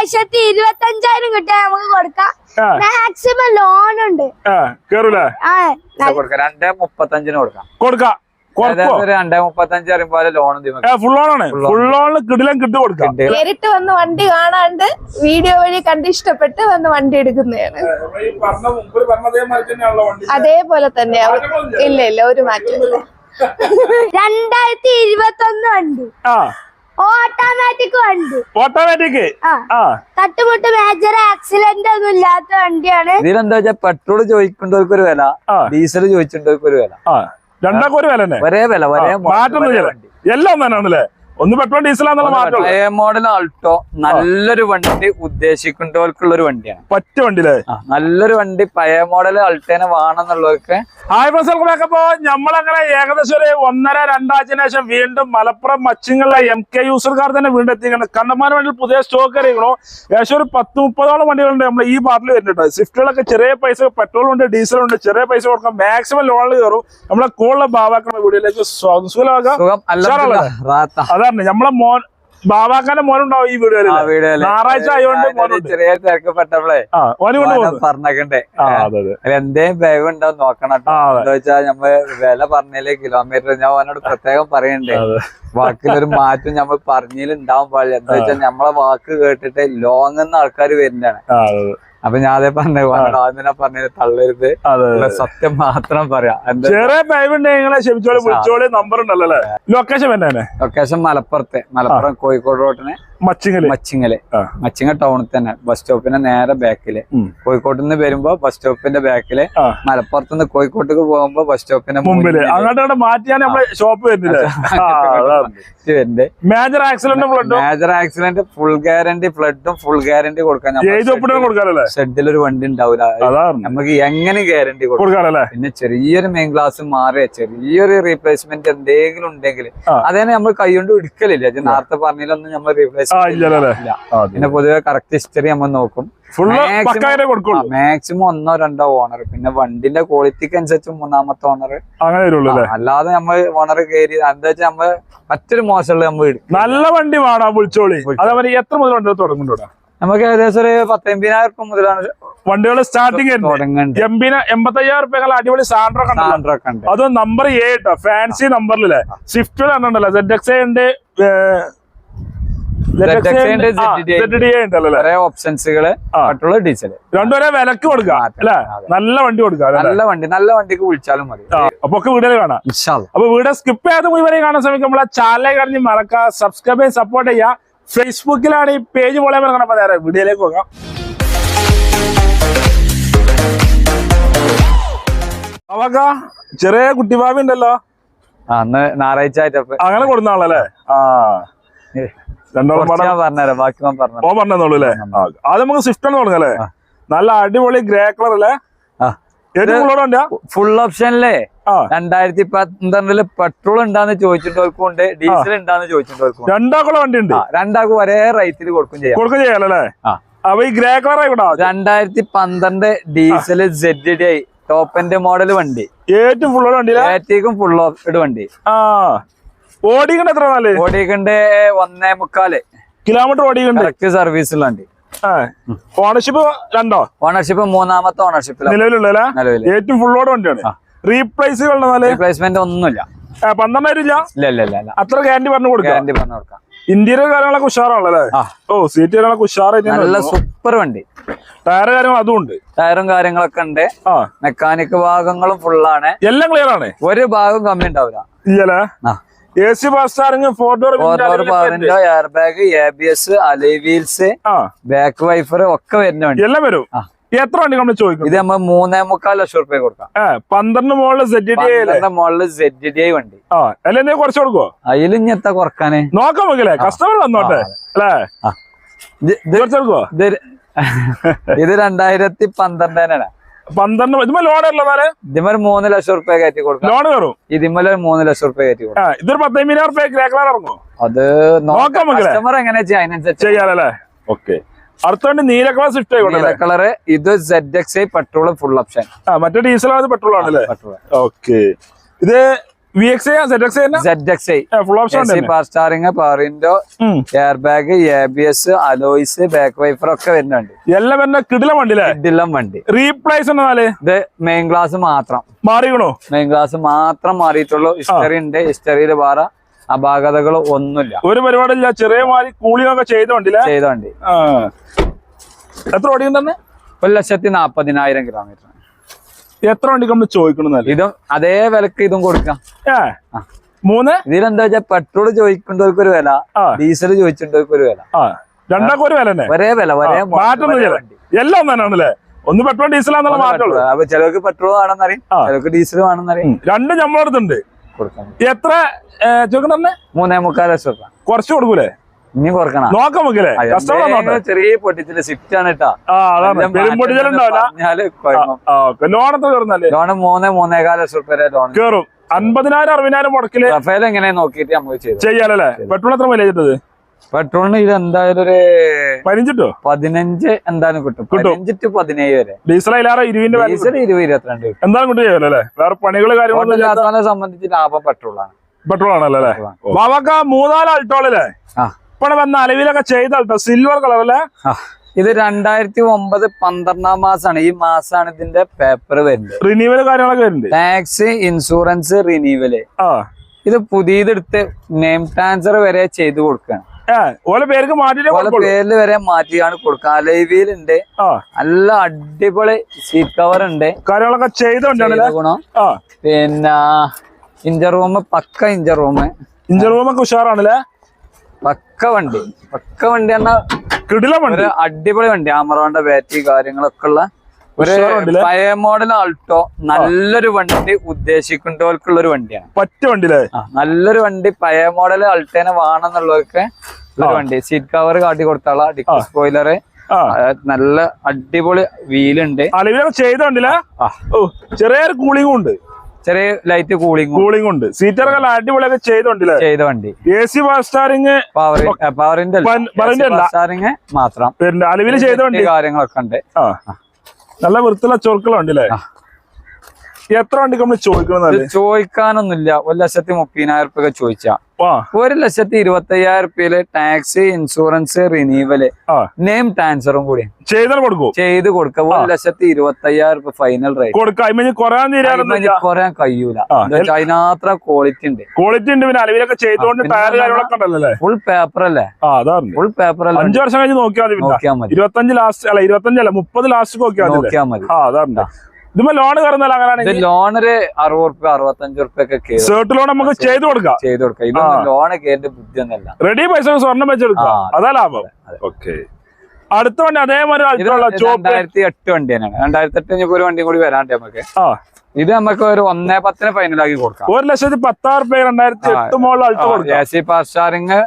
ലക്ഷത്തി ഇരുപത്തി അഞ്ചായിരം കിട്ടിയാൽ നമുക്ക് കൊടുക്കാം. മാക്സിമം ലോൺ ഉണ്ട്. ആ കേറൂലേ? ആ നല്ല- കൊടുക്കാം. രണ്ടേ മുപ്പത്തഞ്ചിന് കൊടുക്കാം. കൊടുക്കാം. രണ്ടേ മുപ്പത്തഞ്ച് ലോൺ ഫുൾ ലോണാണ് ഫുൾ കിടിലം കിട്ടു കൊടുക്കാം. നേരിട്ട് വന്ന് വണ്ടി കാണാണ്ട് വീഡിയോ വഴി കണ്ട് ഇഷ്ടപ്പെട്ട് വന്ന് വണ്ടി എടുക്കുന്നതാണ്. അതേപോലെ തന്നെ ഇല്ല. ഇല്ല ഒരു മാറ്റം രണ്ടായിരത്തി ഇരുപത്തി ഒന്ന് വണ്ടി. ആ. ഓട്ടോമാറ്റിക് വണ്ടി. ഓട്ടോമാറ്റിക് തട്ടുമുട്ട് മേജർ ആക്സിഡന്റ് ഒന്നും ഇല്ലാത്ത വണ്ടിയാണ്. ഇതിലെന്താ വെച്ചാൽ പെട്രോൾ ചോദിക്കേണ്ടവർക്ക് ഒരു വില ഡീസൽ ചോദിക്കേണ്ടവർക്ക് ഒരു വില. ആ. രണ്ടാക്കും ഒരു വില തന്നെ ഒരേ വില ഒരേ മാറ്റം. എല്ലാം തന്നെയാണല്ലേ? ഒന്ന് പെട്രോൾ ഡീസൽ പഴയ മോഡൽ ആൾട്ടോ നല്ലൊരു വണ്ടി ഉദ്ദേശിക്കുന്നവർക്കുള്ള ഒരു വണ്ടിയാണ്. പറ്റ ആ, നല്ലൊരു വണ്ടി പഴയ മോഡൽ ആൾട്ടേനെ വേണമെന്നുള്ളവർക്ക് ഹായ് ഫ്രണ്ട്സ് അപ്പോ നമ്മളങ്ങനെ ഏകദേശം ഒരു ഒന്നര രണ്ടാഴ്ച ശേഷം വീണ്ടും മലപ്പുറം മച്ചിങ്ങളിലെ എം കെ യൂസർക്കാർ തന്നെ വീണ്ടും എത്തിക്കണം കണ്ടമാന വണ്ടിയിൽ പുതിയ സ്റ്റോക്ക് അറിയിക്കണോ ഏകദേശം ഒരു പത്ത് മുപ്പതോളം വണ്ടികളുണ്ട് നമ്മൾ ഈ പാർട്ടിൽ വരുന്നുണ്ട്. സ്വിഫ്റ്റുകളൊക്കെ ചെറിയ പൈസ പെട്രോൾ ഉണ്ട് ഡീസൽ ഉണ്ട് ചെറിയ പൈസ കൊടുക്കാം മാക്സിമം ലോണിൽ കയറും. നമ്മളെ കൂടുതൽ ഭാവാക്കുന്ന വീഡിയോയിലേക്ക് സ്വാഗതം. അതെ സുഖം. അല്ല അതാണ് നമ്മളെ മോൻ ബാബാക്കാന്റെ മോനുണ്ടാവും ഈ വീടുകളിൽ. ഞായറാഴ്ച ആയതുകൊണ്ട് ചെറിയ ഓന് കൊണ്ട് പറഞ്ഞേക്കണ്ടേ? എന്തേലും വേവ് ഉണ്ടോ നോക്കണം. എന്താ വെച്ചാൽ നമ്മൾ വില പറഞ്ഞില്ലേ കിലോമീറ്റർ ഞാൻ അവനോട് പ്രത്യേകം പറയണ്ടേ. വാക്കിലൊരു മാറ്റം നമ്മൾ പറഞ്ഞാലും ഉണ്ടാവും പാടില്ല. എന്താ വെച്ചാൽ നമ്മളെ വാക്ക് കേട്ടിട്ട് ലോങ് എന്ന ആൾക്കാർ വരുന്നതാണ് അപ്പൊ ഞാൻ അതേ പറഞ്ഞു അതിനെ പറഞ്ഞത് തള്ളരുത് സത്യം മാത്രം പറയാം. ചെറിയ ക്ഷമിച്ചോളി വിളിച്ചോളി നമ്പർ ഉണ്ടല്ലോ ലൊക്കേഷൻ തന്നെ ലൊക്കേഷൻ മലപ്പുറത്തെ മലപ്പുറം കോഴിക്കോട് റോട്ടിന് മച്ചിങ്ങൽ. മച്ചിങ്ങൽ. മച്ചിങ്ങ ടൗണിൽ തന്നെ ബസ് സ്റ്റോപ്പിന്റെ നേരെ ബാക്കിൽ. കോഴിക്കോട്ട് നിന്ന് വരുമ്പോ ബസ് സ്റ്റോപ്പിന്റെ ബാക്കിൽ. മലപ്പുറത്ത് നിന്ന് കോഴിക്കോട്ടേക്ക് പോകുമ്പോ ബസ് സ്റ്റോപ്പിന്റെ മുമ്പിൽ. അങ്ങോട്ട് മാറ്റിയാണ് നമ്മളെ ഷോപ്പ് വരുന്നത്. Major accident flood major accident full guarantee ഫ്ലഡും full guarantee കൊടുക്കാൻ ഷെഡിൽ ഒരു വണ്ടി ഉണ്ടാവില്ല നമുക്ക് എങ്ങനെ ഗ്യാരണ്ടി കൊടുക്കാനല്ലേ? പിന്നെ ചെറിയൊരു മെയിൻ ഗ്ലാസ് മാറിയ ചെറിയൊരു റീപ്ലേസ്മെന്റ് എന്തെങ്കിലും ഉണ്ടെങ്കിൽ. അതേ നമ്മൾ കൈകൊണ്ട് എടുക്കലില്ല നേരത്തെ പറഞ്ഞതിലൊന്നും നമ്മൾ ഇല്ല പിന്നെ പൊതുവെ കറക്റ്റ് ഹിസ്റ്ററി നമ്മൾ നോക്കും. മാക്സിമം ഒന്നോ രണ്ടോ ഓണർ പിന്നെ വണ്ടിന്റെ ക്വാളിറ്റിക്ക് അനുസരിച്ച് മൂന്നാമത്തെ ഓണർ അല്ലാതെ നമ്മൾ ഓണർ കയറി എന്താ വെച്ചാൽ നമ്മൾ മറ്റൊരു മോശമുള്ള നമ്മൾ നല്ല വണ്ടി വേണം വിളിച്ചോളി. എത്ര മുതൽ തുടങ്ങുന്നുണ്ട് നമുക്ക് ഏകദേശം ഒരു പത്തൊമ്പതിനായിരം രൂപ മുതലാണ് വണ്ടികൾ സ്റ്റാർട്ടിങ് എൺപത്തയ്യായിരം റുപ്യ അടിപൊളി സാൻഡ്രോ അത് നമ്പർ ഏ കേട്ടോ ഫാൻസി നമ്പറിലല്ലേ സ്വിഫ്റ്റ് ഉണ്ടല്ലോ സെഡ് എക്സ് ഉണ്ട് ZXA ഉണ്ട്, ZDA ഉണ്ടല്ലോ അല്ലേ കുറെ ഓപ്ഷൻസുകൾ ആ. പെട്രോൾ ഡീസൽ രണ്ടുപേരെ വിലക്ക് കൊടുക്കാം മാറ്റം. അല്ലെ? അതെ. നല്ല വണ്ടി കൊടുക്കാം നല്ല വണ്ടി നല്ല വണ്ടിക്ക് വിളിച്ചാലും മതി. അപ്പൊ ഒക്കെ വീഡിയോ കാണാം. അപ്പൊ വീഡിയോ സ്കിപ്പ് ചെയ്യാതെ മുഴുവനെ കാണാൻ ശ്രമിക്കും നമ്മളെ ചാനലെ കറിഞ്ഞ് മറക്കുക സബ്സ്ക്രൈബ് ചെയ്ത് സപ്പോർട്ട് ചെയ്യുക. ഫേസ്ബുക്കിലാണ് ഈ പേജ് പോലെ മറക്കണം അപ്പൊ നേരെ വീഡിയോയിലേക്ക് പോകാം. അവക്ക ചെറിയ കുട്ടിഭാവി ഉണ്ടല്ലോ. അന്ന് ഞായറാഴ്ച ആയിട്ടപ്പോ അങ്ങനെ കൊടുന്ന ആളല്ലേ ആ പറഞ്ഞുതരാം ബാക്കി പറഞ്ഞു പറഞ്ഞോളൂ അല്ലേ അത് നമുക്ക് സ്വിഫ്റ്റ് ആണ് തുടങ്ങല്ലേ. നല്ല അടിപൊളി ഗ്രേ കളർ അല്ലേ? ഫുൾ ഓപ്ഷൻ ആ. രണ്ടായിരത്തി പന്ത്രണ്ടിൽ പെട്രോൾ ഉണ്ടാന്ന് ചോദിച്ചിട്ടവർക്കും ഉണ്ട് ഡീസൽ ഉണ്ടാന്ന് ചോദിച്ചിട്ടവർക്കും ഉണ്ട്. രണ്ടാക്കുള്ള വണ്ടി ഉണ്ട് രണ്ടാക്കും ഒരേ റേറ്റിൽ കൊടുക്കും ചെയ്യാം. കൊടുക്കുക ചെയ്യാലല്ലേ ആ. അപ്പൊ ഈ ഗ്രേ കളർ ആയിക്കോട്ടെ? രണ്ടായിരത്തി പന്ത്രണ്ട് diesel Z D I top end model വണ്ടി. ഏറ്റവും ഫുൾ വണ്ടി ഏറ്റവും ഫുൾ ഓഫ് വണ്ടി. ആ. ഓടിക്കണ്ട എത്ര നാല് ഓടിക്കണ്ട് ഒന്നേ മുക്കാൽ. കിലോമീറ്റർ ഓടിക്കണ്ട്? സർവീസ് സർവീസുള്ള വണ്ടി. ഓണർഷിപ്പ് രണ്ടോ? ഓണർഷിപ്പ് മൂന്നാമത്തെ ഓണർഷിപ്പ് നിലവിലുള്ള ഏറ്റവും ഫുള്ളോട് വണ്ടിയാണ്. റീപ്ലേസ് റീപ്ലേസ്മെന്റ് ഒന്നുമില്ല. പന്ത്രണ്ടായിരം ഇല്ല ഇല്ല ഇല്ല അത്ര ഗ്യാരണ്ടി പറഞ്ഞു കൊടുക്കാം ഗ്യാരണ്ടി പറഞ്ഞു കൊടുക്കാം. ഇന്റീരിയർ കാര്യങ്ങളൊക്കെ ഉഷാറാണല്ലേ. ഓ സീറ്റ് കാര്യങ്ങളൊക്കെ ഉഷാറായിട്ട് നല്ല സൂപ്പർ വണ്ടി. ടയർ കാര്യങ്ങൾ അതും ഉണ്ട്. ടയറും കാര്യങ്ങളൊക്കെ ഉണ്ട്. മെക്കാനിക് ഭാഗങ്ങളും ഫുള്ളാണ് എല്ലാം ക്ലിയർ ആണ്. ഒരു ഭാഗം കമ്മി ഉണ്ടാവില്ല. ഇല്ലല്ലേ എ സി ബസ് സ്റ്റാറിങ് ഫോർ ഡോർ പവറിന്റെ air bag A B S alloy wheels back wiper ഒക്കെ വരുന്നുണ്ട് എല്ലാം വരും. എത്ര വണ്ടി നമ്മൾ ചോദിക്കും? ഇത് നമ്മൾ മൂന്നേ മുക്കാൽ ലക്ഷം റുപ്യ കൊടുക്കാം. പന്ത്രണ്ട് മോളിൽ സെറ്റ് ഡി ഐ മോളിൽ സെഡ് ഡി ഐ വണ്ടി. ആ അല്ല കുറച്ച് കൊടുക്കോ അതിൽ ഇനി എത്ര കുറക്കാന്? നോക്കാം നോക്കില്ലേ കസ്റ്റമർ വന്നോട്ടെ അല്ലേ? ഇത് രണ്ടായിരത്തി പന്ത്രണ്ടിനാണ്. പന്ത്രണ്ട് ലോൺ ഉള്ളതാൽ മൂന്ന് ലക്ഷം റുപ്യ കയറ്റി കൊടുക്കാം. ലോൺ കയറും? മൂന്ന് ലക്ഷം റുപ്യ കയറ്റി കൊടുക്കാം. ഇതൊരു റുപ്യ കളർ അത് നോക്കാം. മക്കളെ. കസ്റ്റമർ എങ്ങനെ ചെയ്യാം? അതിനനുസരിച്ച് ചെയ്യാലല്ലേ? ഓക്കെ. അടുത്ത നീല കളർ സ്വിഫ്റ്റ് ആയിക്കോട്ടെ നീല കളറ് ഇത് Z X I petrol full option ആ മറ്റേ ഡീസൽ ആണ് പെട്രോൾ ആണല്ലേ? Petrol okay. ഇത് power window air bag A B S alloys back wiper ഒക്കെ വരുന്നുണ്ട്. എല്ലാം വരുന്ന കിടില വണ്ടിയില്ലേ കിടിലം വണ്ടി. റീപ്ലേസ് ഇത് മെയിൻ ഗ്ലാസ് മാത്രം. മാറിയോ മെയിൻ ഗ്ലാസ് മാത്രം മാറിയിട്ടുള്ളൂ. ഹിസ്റ്ററി ഉണ്ട്. ഹിസ്റ്ററിയിൽ വേറെ അപാകതകൾ ഒന്നുമില്ല. ഒരു പരിപാടിയില്ല. ചെറിയ മാറി കൂളിംഗ് ഒക്കെ ചെയ്ത വണ്ടിയില്ലേ ആ. എത്ര ഓടിയും തന്നെ ഒരു ലക്ഷത്തി നാപ്പതിനായിരം കിലോമീറ്റർ എത്ര വണ്ടിക്ക് നമ്മൾ ചോദിക്കണം ഇതും അതേ വിലക്ക് ഇതും കൊടുക്കാം. മൂന്ന്? ഇതിലെന്താ വെച്ചാൽ പെട്രോൾ ചോദിക്കേണ്ടവർക്ക് ഒരു വില ഡീസൽ ചോദിക്കേണ്ടവർക്ക് ഒരു വില. ആ. രണ്ടാക്കും ഒരു വില തന്നെ ഒരേ വില ഒരേ മാറ്റം എല്ലാം തന്നെയാണല്ലേ ഒന്ന് പെട്രോൾ ഡീസൽ മാറ്റമുള്ളൂ പെട്രോൾ. അപ്പൊ ചിലർക്ക് പെട്രോൾ വേണമെന്നറിയും ആ. ചിലർക്ക് ഡീസൽ വേണമെന്നറിയും. രണ്ടും നമ്മളടുത്തുണ്ട് എത്ര ചോദിക്കണേ മൂന്നേ മുക്കാൽ ലക്ഷം കുറച്ച് കൊടുക്കൂലേ? ഇനി കുറക്കണം. നോക്കാം നമുക്കല്ലേ കസ്റ്റമർ നോട്ടെ ചെറിയ പൊട്ടിച്ചില്ല സ്വിഫ്റ്റ് ആണ് കേട്ടാ ലോൺ മൂന്നേ മൂന്നേകാൽ ലക്ഷം ലോൺ കേറും അൻപതിനായിരം അറുപതിനായിരം മുടക്കിൽ റഫേൽ എങ്ങനെ നോക്കിയിട്ട് നമുക്ക് ചെയ്യാലല്ലേ? പെട്രോൾ എത്ര മൈലേജ് പെട്രോളിന് ഇത് എന്തായാലും ഒരു പതിനഞ്ചിട്ടോ? പതിനഞ്ച് എന്തായാലും കിട്ടും. പതിനഞ്ച് ടു പതിനേഴ് വരെ. ഡീസൽ ഇരുപതിന്റെ ഡീസൽ ഇരുപത് ഇരുപത്തിരണ്ട് എന്തായാലും കിട്ടും ചെയ്യാലോ വേറെ പണികൾ കാര്യങ്ങളൊന്നും സംബന്ധിച്ച് ലാഭം പെട്രോളാണ്. പെട്രോൾ ആണല്ലോ. മൂന്നാൽ അൾട്ടോളല്ലേ ആ. ഇപ്പൊ വന്ന അലവിലൊക്കെ ചെയ്തോ സിൽവർ കളർ അല്ലേ ആ. ഇത് രണ്ടായിരത്തി ഒമ്പത് പന്ത്രണ്ടാം മാസമാണ് ഈ മാസമാണ് ഇതിന്റെ പേപ്പർ വരുന്നത്. റിന്യൂവൽ കാര്യങ്ങളൊക്കെ വരുന്നുണ്ട്? ടാക്സ് ഇൻഷുറൻസ് റിന്യൂവൽ ഇത് പുതിയതെടുത്ത് നെയിം ട്രാൻസ്ഫർ വരെ ചെയ്തു കൊടുക്കണം. ഓലെ പേർക്ക് ഓലെ പേരിൽ വരെ മാറ്റിയാണ് കൊടുക്കുക. അലൈവിയിലുണ്ട്. നല്ല അടിപൊളി സീറ്റ് കവർ ഉണ്ട്. കാര്യങ്ങളൊക്കെ ഗുണം. ആ. പിന്നെ ഇഞ്ചർ റൂം പക്ക ഇഞ്ചർ റൂം ഇഞ്ചർ റൂമൊക്കെ ഉഷാറാണല്ലേ? പക്ക വണ്ടി. പക്ക വണ്ടി എന്നാ കിടില വണ്ടി ഒരു അടിപൊളി വണ്ടി. ആമറോന്റെ ബാറ്ററി കാര്യങ്ങളൊക്കെ ഉള്ള ഒരു പഴയ മോഡൽ ആൾട്ടോ നല്ലൊരു വണ്ടി ഉദ്ദേശിക്കുന്നവർക്കുള്ള ഒരു വണ്ടിയാണ്. പറ്റ വണ്ടി നല്ലൊരു വണ്ടി. പഴയ മോഡൽ ആൾട്ടേനെ വേണമെന്നുള്ളവർക്ക് ഒരു വണ്ടി. സീറ്റ് കവർ കാട്ടി കൊടുത്താളാ. ഡിക്കി സ്പോയിലർ നല്ല അടിപൊളി വീലുണ്ട് ചെറിയൊരു കൂളിംഗും ഉണ്ട്. ചെറിയ ലൈറ്റ് കൂളിംഗ് കൂളിംഗ് ഉണ്ട്. സീറ്ററൊക്കെ അടിപൊളിയൊക്കെ ചെയ്തോണ്ടില്ലേ? ചെയ്ത വണ്ടി. എ സി സ്റ്റാറിങ് പവർ പവറിന്റെ. സ്റ്റാറിങ് മാത്രം. അലവിൽ ചെയ്ത വണ്ടി? കാര്യങ്ങളൊക്കെ ഉണ്ട്. നല്ല വൃത്തിയുള്ള ചൊറുക്കളുണ്ടല്ലേ എത്ര വണ്ടി നമ്മൾ ചോദിക്കണമെന്നല്ലേ ഇത് ചോദിക്കാനൊന്നുമില്ല. ഒരു ലക്ഷത്തി മുപ്പതിനായിരം റുപ്യ ചോദിച്ചാ. ഒരു ലക്ഷത്തി ഇരുപത്തി അയ്യായിരം റുപ്യയിൽ ടാക്സ് ഇൻഷുറൻസ് റിനീവൽ. നെയിം ട്രാൻസ്ഫറും കൂടി. ചെയ്ത് കൊടുക്കും? ചെയ്ത് കൊടുക്കുക ഒരു ലക്ഷത്തി ഇരുപത്തി അയ്യായിരം റുപ്യ ഫൈനൽ റേറ്റ് കുറയാൻ കഴിയൂല. അതിനാത്ര ക്വാളിറ്റി ഉണ്ട്. ക്വാളിറ്റി ഉണ്ട്. പിന്നെ അലവിലൊക്കെ ചെയ്തോണ്ട് ഫുൾ പേപ്പർ അല്ലേ? ഫുൾ പേപ്പർ അല്ലേ അഞ്ചു വർഷം കഴിഞ്ഞ് നോക്കിയാൽ മതി നോക്കിയാൽ മതി. ഇരുപത്തഞ്ച് ലാസ്റ്റ് അല്ല ഇരുപത്തഞ്ചല്ല മുപ്പത് ലാസ്റ്റ് നോക്കിയാൽ നോക്കിയാൽ മതി ഇതുമ്പോ ലോൺ കയറുന്നല്ല ഇത് അങ്ങനെയാണെങ്കിൽ ലോണൊരു അറുപത് റുപ്യ അറുപത്തഞ്ച് റുപ്യ ഒക്കെ കേറും. സേർട്ട് ലോൺ നമുക്ക് ചെയ്ത് കൊടുക്കാം. ചെയ്ത് കൊടുക്കാം. ബുദ്ധിയൊന്നല്ല റെഡി പൈസ സ്വർണം വെച്ചെടുക്കാം അതാ ലാഭം. ഓക്കെ അടുത്ത വണ്ടി അതേമാതിരി രണ്ടായിരത്തി എട്ട് വണ്ടി തന്നെയാണ് രണ്ടായിരത്തി എട്ട് ഒരു വണ്ടിയും കൂടി വരാണ്ട് നമുക്ക്. ഇത് നമുക്ക് ഒരു ഒന്നേ പത്തിന് ഫൈനലാക്കി കൊടുക്കാം. ഒരു ലക്ഷത്തി പത്താറ് രൂപ രണ്ടായിരത്തി എട്ട് മോളിൽ അൾട്ടോ കൊടുക്കാം. എ സി പാർ സ്റ്റാറിങ്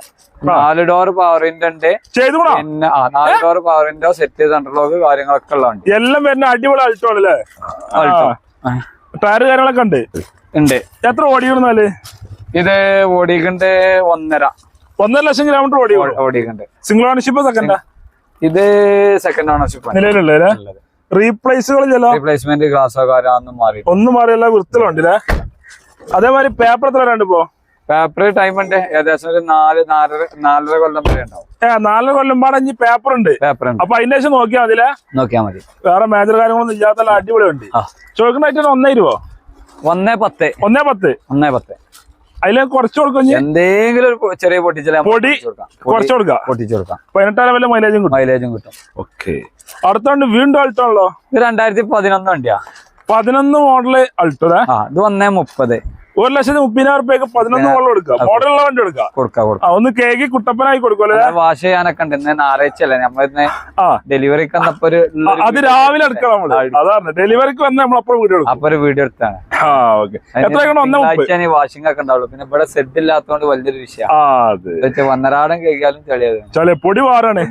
നാല് ഡോർ പവറിന്റെ ഉണ്ട്. പിന്നെ നാല് ഡോർ പവറിന്റെ സെറ്റ് ചെയ്ത് ലോക്ക് കാര്യങ്ങളൊക്കെ ഉള്ളതാണ് എല്ലാം വരുന്ന അടിപൊളി അൾട്ടോ അല്ലേ? ടയർ കാര്യങ്ങളൊക്കെ ഉണ്ട്? ഉണ്ട്. എത്ര ഓടിയിരുന്നാൽ ഇത് ഓടിക്കണ്ട് ഒന്നര. ഒന്നര ലക്ഷം കിലോമീറ്റർ ഓടി ഓടിക്കണ്ട്. സിംഗിൾ ഓണർഷിപ്പ് സെക്കൻഡാ ഇത് സെക്കൻഡ് ഓണർഷിപ്പ് നിലവിലുള്ള റീപ്ലേസുകൾ ചില റീപ്ലേസ്മെന്റ് ഗ്ലാസ് ഒന്നും മാറിയല്ല വൃത്തിലുണ്ടല്ലേ അതേമാതിരി പേപ്പർ എത്ര രണ്ട് ഇപ്പോ? പേപ്പർ ടൈം ഉണ്ട്. ഏകദേശം ഒരു നാല് നാലര നാലര കൊല്ലം വരെ ഉണ്ടാവും. നാലര നാല് കൊല്ലം ഇനി പേപ്പർ ഉണ്ട്. പേപ്പർ ഉണ്ട്. അപ്പൊ അതിന്റെ ശേഷം നോക്കിയാൽ അതിലെ നോക്കിയാൽ മതി. വേറെ മേജർ കാര്യങ്ങളൊന്നും ഇല്ലാത്ത അടിപൊളി ഉണ്ട് ആ. ചോദിക്കുന്ന ഐറ്റം ഒന്നേ ഇരുപോ ഒന്നേ പത്ത്. ഒന്നേ പത്ത്? ഒന്നേ പത്ത്. അതിൽ കുറച്ച് കൊടുക്കും എന്തെങ്കിലും ഒരു ചെറിയ പൊട്ടിച്ചില്ല പൊടി കുറച്ച് കൊടുക്കാം. പൊട്ടിച്ചു കൊടുക്കാം. പതിനെട്ടായിരം വല്ല മൈലേജും കിട്ടും. മൈലേജും കിട്ടും. ഓക്കെ അടുത്തോണ്ട് വീണ്ടും അൾട്ടോ ഇത് രണ്ടായിരത്തി പതിനൊന്ന് വണ്ടിയാ. പതിനൊന്ന് മോഡൽ അൾട്ടോ ഇത് ഒന്നേ മുപ്പത്. ഒരു ലക്ഷത്തി മുപ്പതിനായിരം റുപ്യക്ക് പതിനൊന്ന് മോഡൽ ഉള്ള മോഡലുള്ള വണ്ടി എടുക്കാം. കൊടുക്കാം ആ കൊടുക്കാം ഒന്ന് കേക്ക് കുട്ടപ്പനായി കൊടുക്കുമല്ലോ വാഷ് ചെയ്യാനൊക്കെ ഉണ്ട്. ഇന്ന് ഞായറാഴ്ചയല്ലേ. നമ്മളിന്ന് ഒരു അത് രാവിലെ എടുക്കണം നമ്മൾ. അതാണ് ഡെലിവറിക്ക് വന്ന നമ്മളപ്പോ വീട് വീഡിയോ എടുക്കും. അപ്പൊ ഒരു വീഡിയോ എടുത്താണ്. വാഷിംഗ് ഒക്കെ ഉണ്ടാവുള്ളൂ. പിന്നെ ഇവിടെ സെറ്റ് ഇല്ലാത്തതുകൊണ്ട് വലിയൊരു വിഷയം. വന്നരാടം കഴിക്കാലും ചെളിയത് ചളി പൊടി വാറാണ്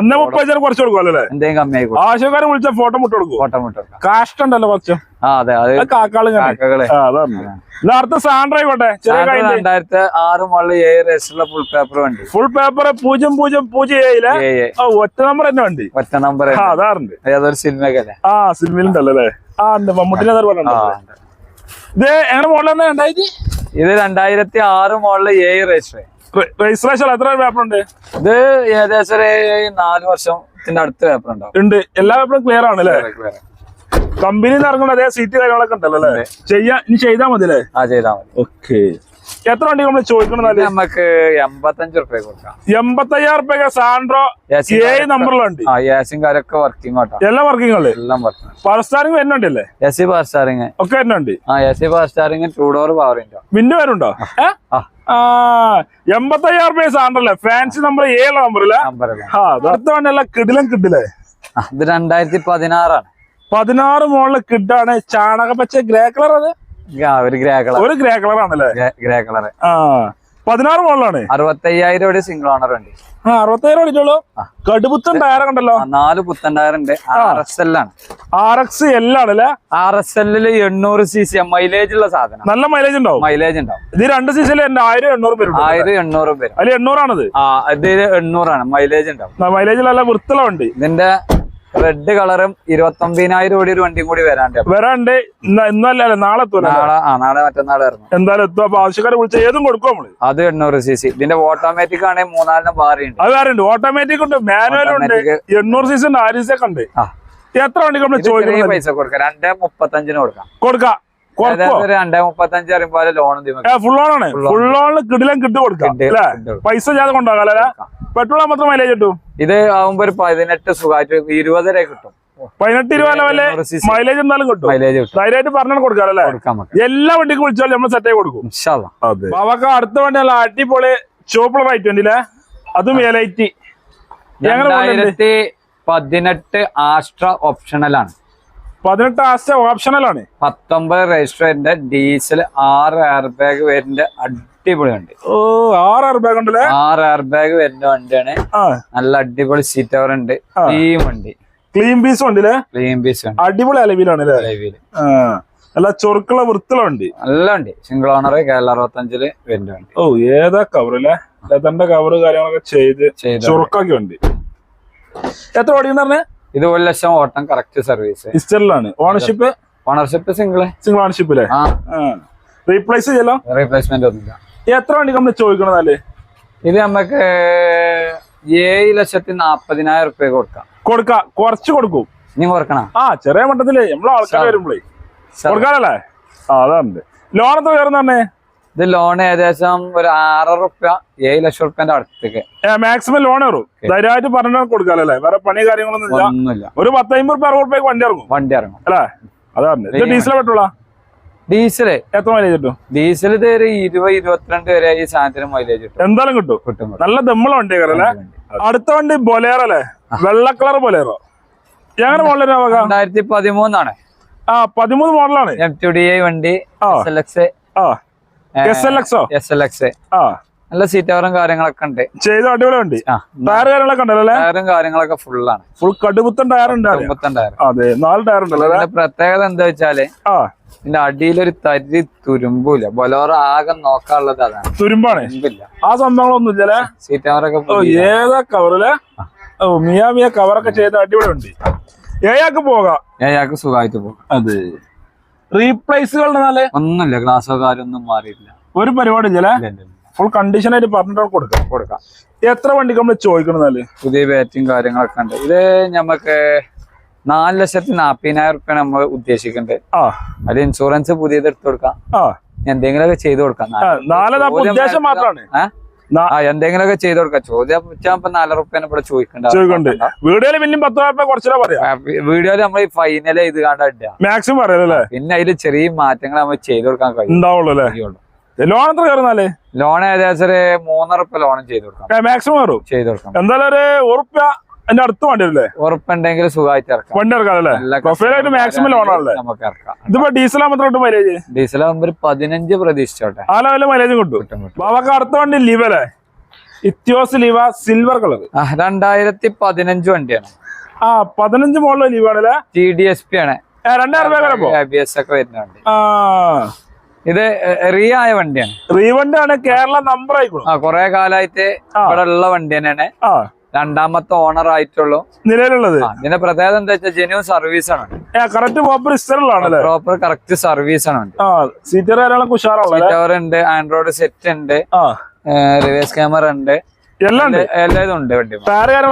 ഒന്നേ മുപ്പത് കുറച്ച് കൊടുക്കുമല്ലോ എന്തെങ്കിലും കമ്മിയായി ആവശ്യക്കാരെ വിളിച്ച ഫോട്ടോ മുട്ട കൊടുക്കും ഫോട്ടോ മുട്ട കൊടുക്കാം. കാഷ്ടണ്ടല്ലോ കുറച്ച്. സാൻഡ്ര ആയിക്കോട്ടെ രണ്ടായിരത്തി ആറ് ഏഴ് ഫുൾ പേപ്പർ വണ്ടി. ഫുൾ പേപ്പർ പൂജ്യം പൂജ്യം പൂജ്യം ഏഴിലെ ഒറ്റ നമ്പർ തന്നെ വണ്ടി. ഒറ്റ നമ്പർ ആ അതാറുണ്ട് ഏതൊരു സിനിമക്കല്ലേ ആ സിനിമയിലുണ്ടല്ലോ ആ ഉണ്ട്. മമ്മൂട്ടിനെ ഇത് എങ്ങനെ തന്നെ രണ്ടായിരത്തി? ഇത് രണ്ടായിരത്തി ആറ് മോഡൽ ഏഴ് രജിസ്റ്റർ. രജിസ്ട്രേഷൻ എത്ര പേപ്പർ ഉണ്ട്? ഇത് ഏകദേശം നാല് വർഷത്തിന്റെ അടുത്ത് പേപ്പർ ഉണ്ടാവും. ഉണ്ട്. എല്ലാ പേപ്പറും ക്ലിയർ ആണ് അല്ലേ? കമ്പനി ഇറങ്ങുന്ന അതേ സീറ്റ് കാര്യങ്ങളൊക്കെ ഉണ്ടല്ലോ അല്ലേ? ചെയ്യാ ഇനി ചെയ്താൽ മതി അല്ലേ? ആ ചെയ്താൽ മതി. ഓക്കെ. എത്ര വണ്ടി നമ്മൾ ചോദിക്കണം നമുക്ക് എൺപത്തഞ്ച് റുപ്യ കൊടുക്കാം. എൺപത്തയ്യായിരം റുപ്യ സാൻഡ്രോ ഏഴ് നമ്പറിലുണ്ട് കാര്യൊക്കെ വർക്കിംഗ് ആട്ടോ. എല്ലാ വർക്കിംഗ് എല്ലാം വർക്കിംഗ് പവർ സ്റ്റാറിംഗ് വരുന്നുണ്ടല്ലേ എ സി പവർ സ്റ്റാറിംഗ് ഒക്കെ വരുന്നുണ്ട് ആ A C power steering two door power ഉണ്ടോ വിൻഡോ വരുന്നുണ്ടോ എൺപത്തയ്യായിരം റുപ്യ സാൻഡ്രല്ലേ ഫാൻസി നമ്പർ ഏഴ് നമ്പറില്ല അത് അടുത്ത വണ്ടിയല്ല കിടിലം കിടിലേ. ആ, ഇത് രണ്ടായിരത്തി പതിനാറാണ്. പതിനാറ് മോളിൽ കിഡാണ് ചാണകപ്പച്ച ഗ്രേ കളർ അത് ഒരു ഗ്രേ കളർ ഒരു ഗ്രേ കളർ ആണല്ലേ? ഗ്രേ കളർ ആ പതിനാറ് മോളിലാണ്. അറുപത്തയ്യായിരം രൂപ സിംഗിൾ ഓണർ ഉണ്ട്. ആ അറുപത്തയ്യായിരം ഓടിച്ചോളൂ കടുപുത്തൻ ടയർ കണ്ടല്ലോ നാല് പുത്തൻ ടയർ ഉണ്ട്. ആർ എസ് എൽ ആണ്. ആർ എക്സ് എൽ ആണല്ലേ? ആർ എസ് എല്ലിൽ എണ്ണൂറ് സി സി മൈലേജ് ഉള്ള സാധനം. നല്ല മൈലേജ് ഉണ്ടാവും. മൈലേജ് ഉണ്ടാവും. ഇത് രണ്ട് സി എന്റെ ആയിരം എണ്ണൂറ് പേര് ആയിരം എണ്ണൂറ് പേര് അതിൽ എണ്ണൂറാണത്. ആ ഇത് എണ്ണൂറാണ്. മൈലേജ് ഉണ്ടാവും. മൈലേജിൽ നല്ല വൃത്തിയുള്ള വണ്ടി. ഇതിന്റെ റെഡ് കളറും ഇരുപത്തി ഒമ്പതിനായിരം കോടി ഒരു വണ്ടിയും കൂടി വരാണ്ട് വരാണ്ട് ഇന്നല്ലേ നാളെ നാളെ ആ നാളെ മറ്റന്നാൾ ഇറങ്ങും എന്തായാലും എത്തും. അപ്പൊ ആവശ്യക്കാരെ വിളിച്ച ഏതും കൊടുക്കും നമ്മൾ. അത് എണ്ണൂറ് സി സി ഇതിന്റെ ഓട്ടോമാറ്റിക് ആണെങ്കിൽ മൂന്നാലിനും ബാറി ഉണ്ട് അത് വേറെ ഉണ്ട് ഓട്ടോമാറ്റിക് ഉണ്ട്. മാനുവൽ ഉണ്ട്. എണ്ണൂറ് സി സി ആരിസൊക്കെ ഉണ്ട് എത്ര വണ്ടി നമ്മൾ ചോദിക്കുന്നത്? പൈസ കൊടുക്കാം. രണ്ടേ മുപ്പത്തഞ്ചിന് കൊടുക്കാം. കൊടുക്കാം. രണ്ടേ മുപ്പത്തഞ്ച് പറയുമ്പോൾ ലോൺ ഫുൾ ഓൺ ആണ്. ഫുൾ ഓണിൽ കിടിലം കിട്ടു കൊടുക്കാം പൈസ ചെയ്യാതെ കൊണ്ടാകാം പെട്രോൾ മാത്രം മൈലേജ് കിട്ടും? ഇത് ആവുമ്പോ ഒരു പതിനെട്ട് സുഖമായിട്ട് ഇരുപതര കിട്ടും. പതിനെട്ട് ഇരുപത് വല്ല മൈലേജ് എന്തായാലും കിട്ടും. മൈലേജ് ധൈര്യമായിട്ട് പറഞ്ഞാൽ കൊടുക്കാം അല്ലേ എല്ലാ വണ്ടിക്കും വിളിച്ചാലും നമ്മൾ സെറ്റ് ആയി കൊടുക്കും. അവക്ക് അടുത്ത വണ്ടി അല്ല അടിപൊളി ചോപ്പിളർ റൈറ്റ് ട്വന്റിലെ അതും എലൈറ്റി പതിനെട്ട് ആസ്ട്ര ഓപ്ഷണലാണ് ആണ്. പതിനെട്ട് ആസ്റ്റ ഓപ്ഷണൽ ആണ്. പത്തൊമ്പത് രജിസ്റ്ററിന്റെ ഡീസൽ ആറ് എയർ ബാഗ് വരുന്ന അടിപൊളി വണ്ടി. ഓ ആറ് എയർ ബാഗ് ഉണ്ടല്ലേ? ആറ് എയർ ബാഗ് വരുന്ന വണ്ടിയാണ്. നല്ല അടിപൊളി സീറ്റ് കവർ ഉണ്ട്. ഈ വണ്ടി. ക്ലീൻ പീസ് ഉണ്ടല്ലേ ക്ലീൻ പീസ് അടിപൊളി അലവിലാണ് ആ. നല്ല ചൊറുക്കുള്ള വൃത്തിയുള്ള വണ്ടി. നല്ല വണ്ടി. സിംഗിൾ ഓണർ കേരള അറുപത്തഞ്ചിൽ വരുന്ന വണ്ടി. ഓ ഏതാ കവർ അല്ലേ? ലെതറിന്റെ കവർ കാര്യങ്ങളൊക്കെ ചെയ്ത് ചൊറുക്കാക്കി വണ്ടി. എത്ര ഓടിയെന്ന് പറഞ്ഞേ? ഇത് ഒരു ലക്ഷം ഓട്ടം correct service ഹിസ്റ്ററിലാണ് ownership ownership single single ownership അല്ലേ റീപ്ലേസ് ചെയ്യലോ? റീപ്ലേസ്മെന്റ് ഒന്നുമില്ല. എത്ര വണ്ടി നമ്മൾ ചോദിക്കണതല്ലേ ഇത് നമുക്ക് ഏഴ് ലക്ഷത്തി നാപ്പതിനായിരം റുപ്യ കൊടുക്കാം. കൊടുക്ക. കുറച്ച് കൊടുക്കും. നീ കൊടുക്കണം ആ ചെറിയ മട്ടത്തിൽ. നമ്മളെ ആൾക്കാർ വരുമ്പോഴേ കൊടുക്കാനല്ലേ ആ അതാണ്. ലോൺ എത്ര കയറുന്ന ഇത് ലോൺ ഏകദേശം ഒരു ആറര റുപ്യ ഏഴ് ലക്ഷം റുപ്യന്റെ അടുത്തേക്ക്. മാക്സിമം ലോൺ ഇറങ്ങും ധൈര്യമായിട്ട് കൊടുക്കാനല്ലേ വേറെ പണി കാര്യങ്ങളൊന്നും ഒന്നുമില്ല. ഒരു പത്തമ്പത് റുപ്യ അറുപത് റുപ്യക്ക് വണ്ടി ഇറങ്ങും. വണ്ടി ഇറങ്ങും. അല്ലേ? അതാണ് ഡീസൽ പെട്ടോളാ ഡീസൽ എത്ര മൈലേജ് കിട്ടും? ഡീസൽ ഇത് ഒരു ഇരുപത് ഇരുപത്തിരണ്ട് വരെ ഈ സാധനത്തിന് മൈലേജ് കിട്ടും. എന്തായാലും കിട്ടും. കിട്ടും. നല്ല ദമ്മുള്ള വണ്ടി. അടുത്ത വണ്ടി ബൊലേറോ അല്ലേ? വെള്ള കളർ ബൊലേറോ. എങ്ങനെ മോഡൽ രണ്ടായിരത്തി പതിമൂന്നാണ്. ആ പതിമൂന്ന് മോഡലാണ് എം ടു ഡി ഐ വണ്ടി. എസ് ആ. എസ് എൽ എക്സോ എസ് എൽ എക്സ് ആ. നല്ല സീറ്റ് കവറും കാര്യങ്ങളൊക്കെ ഉണ്ട്. ചെയ്ത അടിപൊളി ഉണ്ട് ടയർ കാര്യങ്ങളൊക്കെ ഉണ്ടല്ലോ ടയറും കാര്യങ്ങളൊക്കെ ഫുള്ളാണ് ഫുൾ കടുപുത്തൻ ടയർ ഉണ്ട്. ടയർ അതെ നാല് ടയർ ഉണ്ടല്ലോ പ്രത്യേകത എന്താ വെച്ചാൽ ആ. ഇതിന്റെ അടിയിലൊരു തരി തുരുമ്പൂല ബൊലോറ ആകെ നോക്കാനുള്ളത് അതാണ്. തുരുമ്പാണ്. ആ സംഭവങ്ങളൊന്നും ഇല്ലല്ലേ സീറ്റ് കവറൊക്കെ ഓ ഏതാ കവറിൽ മിയാ മിയ കവറൊക്കെ ചെയ്ത അടിപൊളി ഉണ്ട് ഏയാക്ക് പോകാം. ഏയാക്ക് സുഖമായിട്ട് പോകാം. അതെ. റീപ്ലേസുകൾ നല്ല ഒന്നുമില്ല ഗ്ലാസോ കാര്യമൊന്നും മാറിയില്ല ഒരു പരിപാടി ഇല്ലല്ലേ. ഫുൾ കണ്ടീഷൻ ആയിട്ട് പറഞ്ഞിട്ട് കൊടുക്കാം. കൊടുക്കാം. എത്ര വണ്ടിക്ക് നമ്മൾ ചോദിക്കണമെന്നാൽ പുതിയ ബാറ്റും കാര്യങ്ങളൊക്കെ ഉണ്ട്. ഇത് നമുക്ക് നാല് ലക്ഷത്തി നാപ്പതിനായിരം റുപ്യ നമ്മൾ ഉദ്ദേശിക്കുന്നുണ്ട് അത് ഇൻഷുറൻസ് പുതിയത് എടുത്തു കൊടുക്കാം. എന്തെങ്കിലുമൊക്കെ ചെയ്തു കൊടുക്കാം. ഉദ്ദേശം വേണ്ട. എന്തെങ്കിലുമൊക്കെ ചെയ്തു കൊടുക്കാം. ചോദ്യം ഇപ്പൊ നാലര റുപ്യാണ് ഇവിടെ ചോദിക്കണ്ട. വീഡിയോയിൽ പിന്നെ പത്ത് രൂപ കുറച്ചിട്ടാ പറയാം. വീഡിയോയിൽ നമ്മൾ ഫൈനൽ ചെയ്ത് കണ്ടാ ഇടുക. മാക്സിമം പറയാം പിന്നെ അതിൽ ചെറിയ മാറ്റങ്ങൾ നമ്മൾ ചെയ്തു കൊടുക്കാൻ കഴിയും. ലോൺ എത്ര കയറുന്നാലേ? ലോൺ ഏകദേശം ഒരു മൂന്നര റുപ്യ ലോണും ചെയ്തു കൊടുക്കാം. മാക്സിമം ചെയ്ത് ചെയ്തു കൊടുക്കാം. എന്തായാലും ഒരു ഉറുപ്പ്യ എന്റെ അടുത്ത് വണ്ടി അല്ലേ ഉറപ്പുണ്ടെങ്കിൽ സുഖമായിട്ട് ഇറക്കാം. വണ്ടി ഇറക്കാല്ലേ എല്ലാ പ്രൊഫൈലായിട്ട് മാക്സിമം ലോൺ ആണല്ലേ? നമുക്ക് ഇറക്കാം. ഇതിപ്പോ ഡീസൽ മാത്രം മൈലേജ് ഡീസൽ ആകുമ്പോൾ ഒരു പതിനഞ്ച് പ്രതീക്ഷിച്ചോട്ടെ. ആ ലെവലിൽ മൈലേജ് കിട്ടും. ബാബക്ക് അടുത്ത വണ്ടി ലിവ അല്ലേ? ഇത്യോസ് ലിവ സിൽവർ കളർ രണ്ടായിരത്തി പതിനഞ്ച് വണ്ടിയാണ്. ആ പതിനഞ്ച് മോളിലെ ലീവ് ആണല്ലേ ടി ഡി എസ് പി ആണ്. രണ്ടായിരം ഒക്കെ വരുന്ന വണ്ടി. ഇത് റീ ആയ വണ്ടിയാണ്. റീ ആണ് കേരള നമ്പർ ആയിക്കോളും. ആ കൊറേ കാലമായിട്ട് ആ. ഇവിടെ ഉള്ള വണ്ടി തന്നെയാണ്. ആ. രണ്ടാമത്തെ ഓണർ ആയിട്ടുള്ളൂ. നിലവിലുള്ളത്? ഇതിന്റെ പ്രത്യേകത എന്താ വെച്ചാൽ ജെന്യൂൺ സർവീസ് ആണ്. കറക്റ്റ് പ്രോപ്പർ ഇസ്റ്ററിലാണല്ലേ പ്രോപ്പർ കറക്റ്റ് സർവീസ് ആണ് സീറ്റർ ഉണ്ട് ആൻഡ്രോയിഡ് സെറ്റ് ഉണ്ട് റിവേഴ്സ് ക്യാമറ ഉണ്ട്. എല്ലാം എല്ലാം ഉണ്ട് വണ്ടി.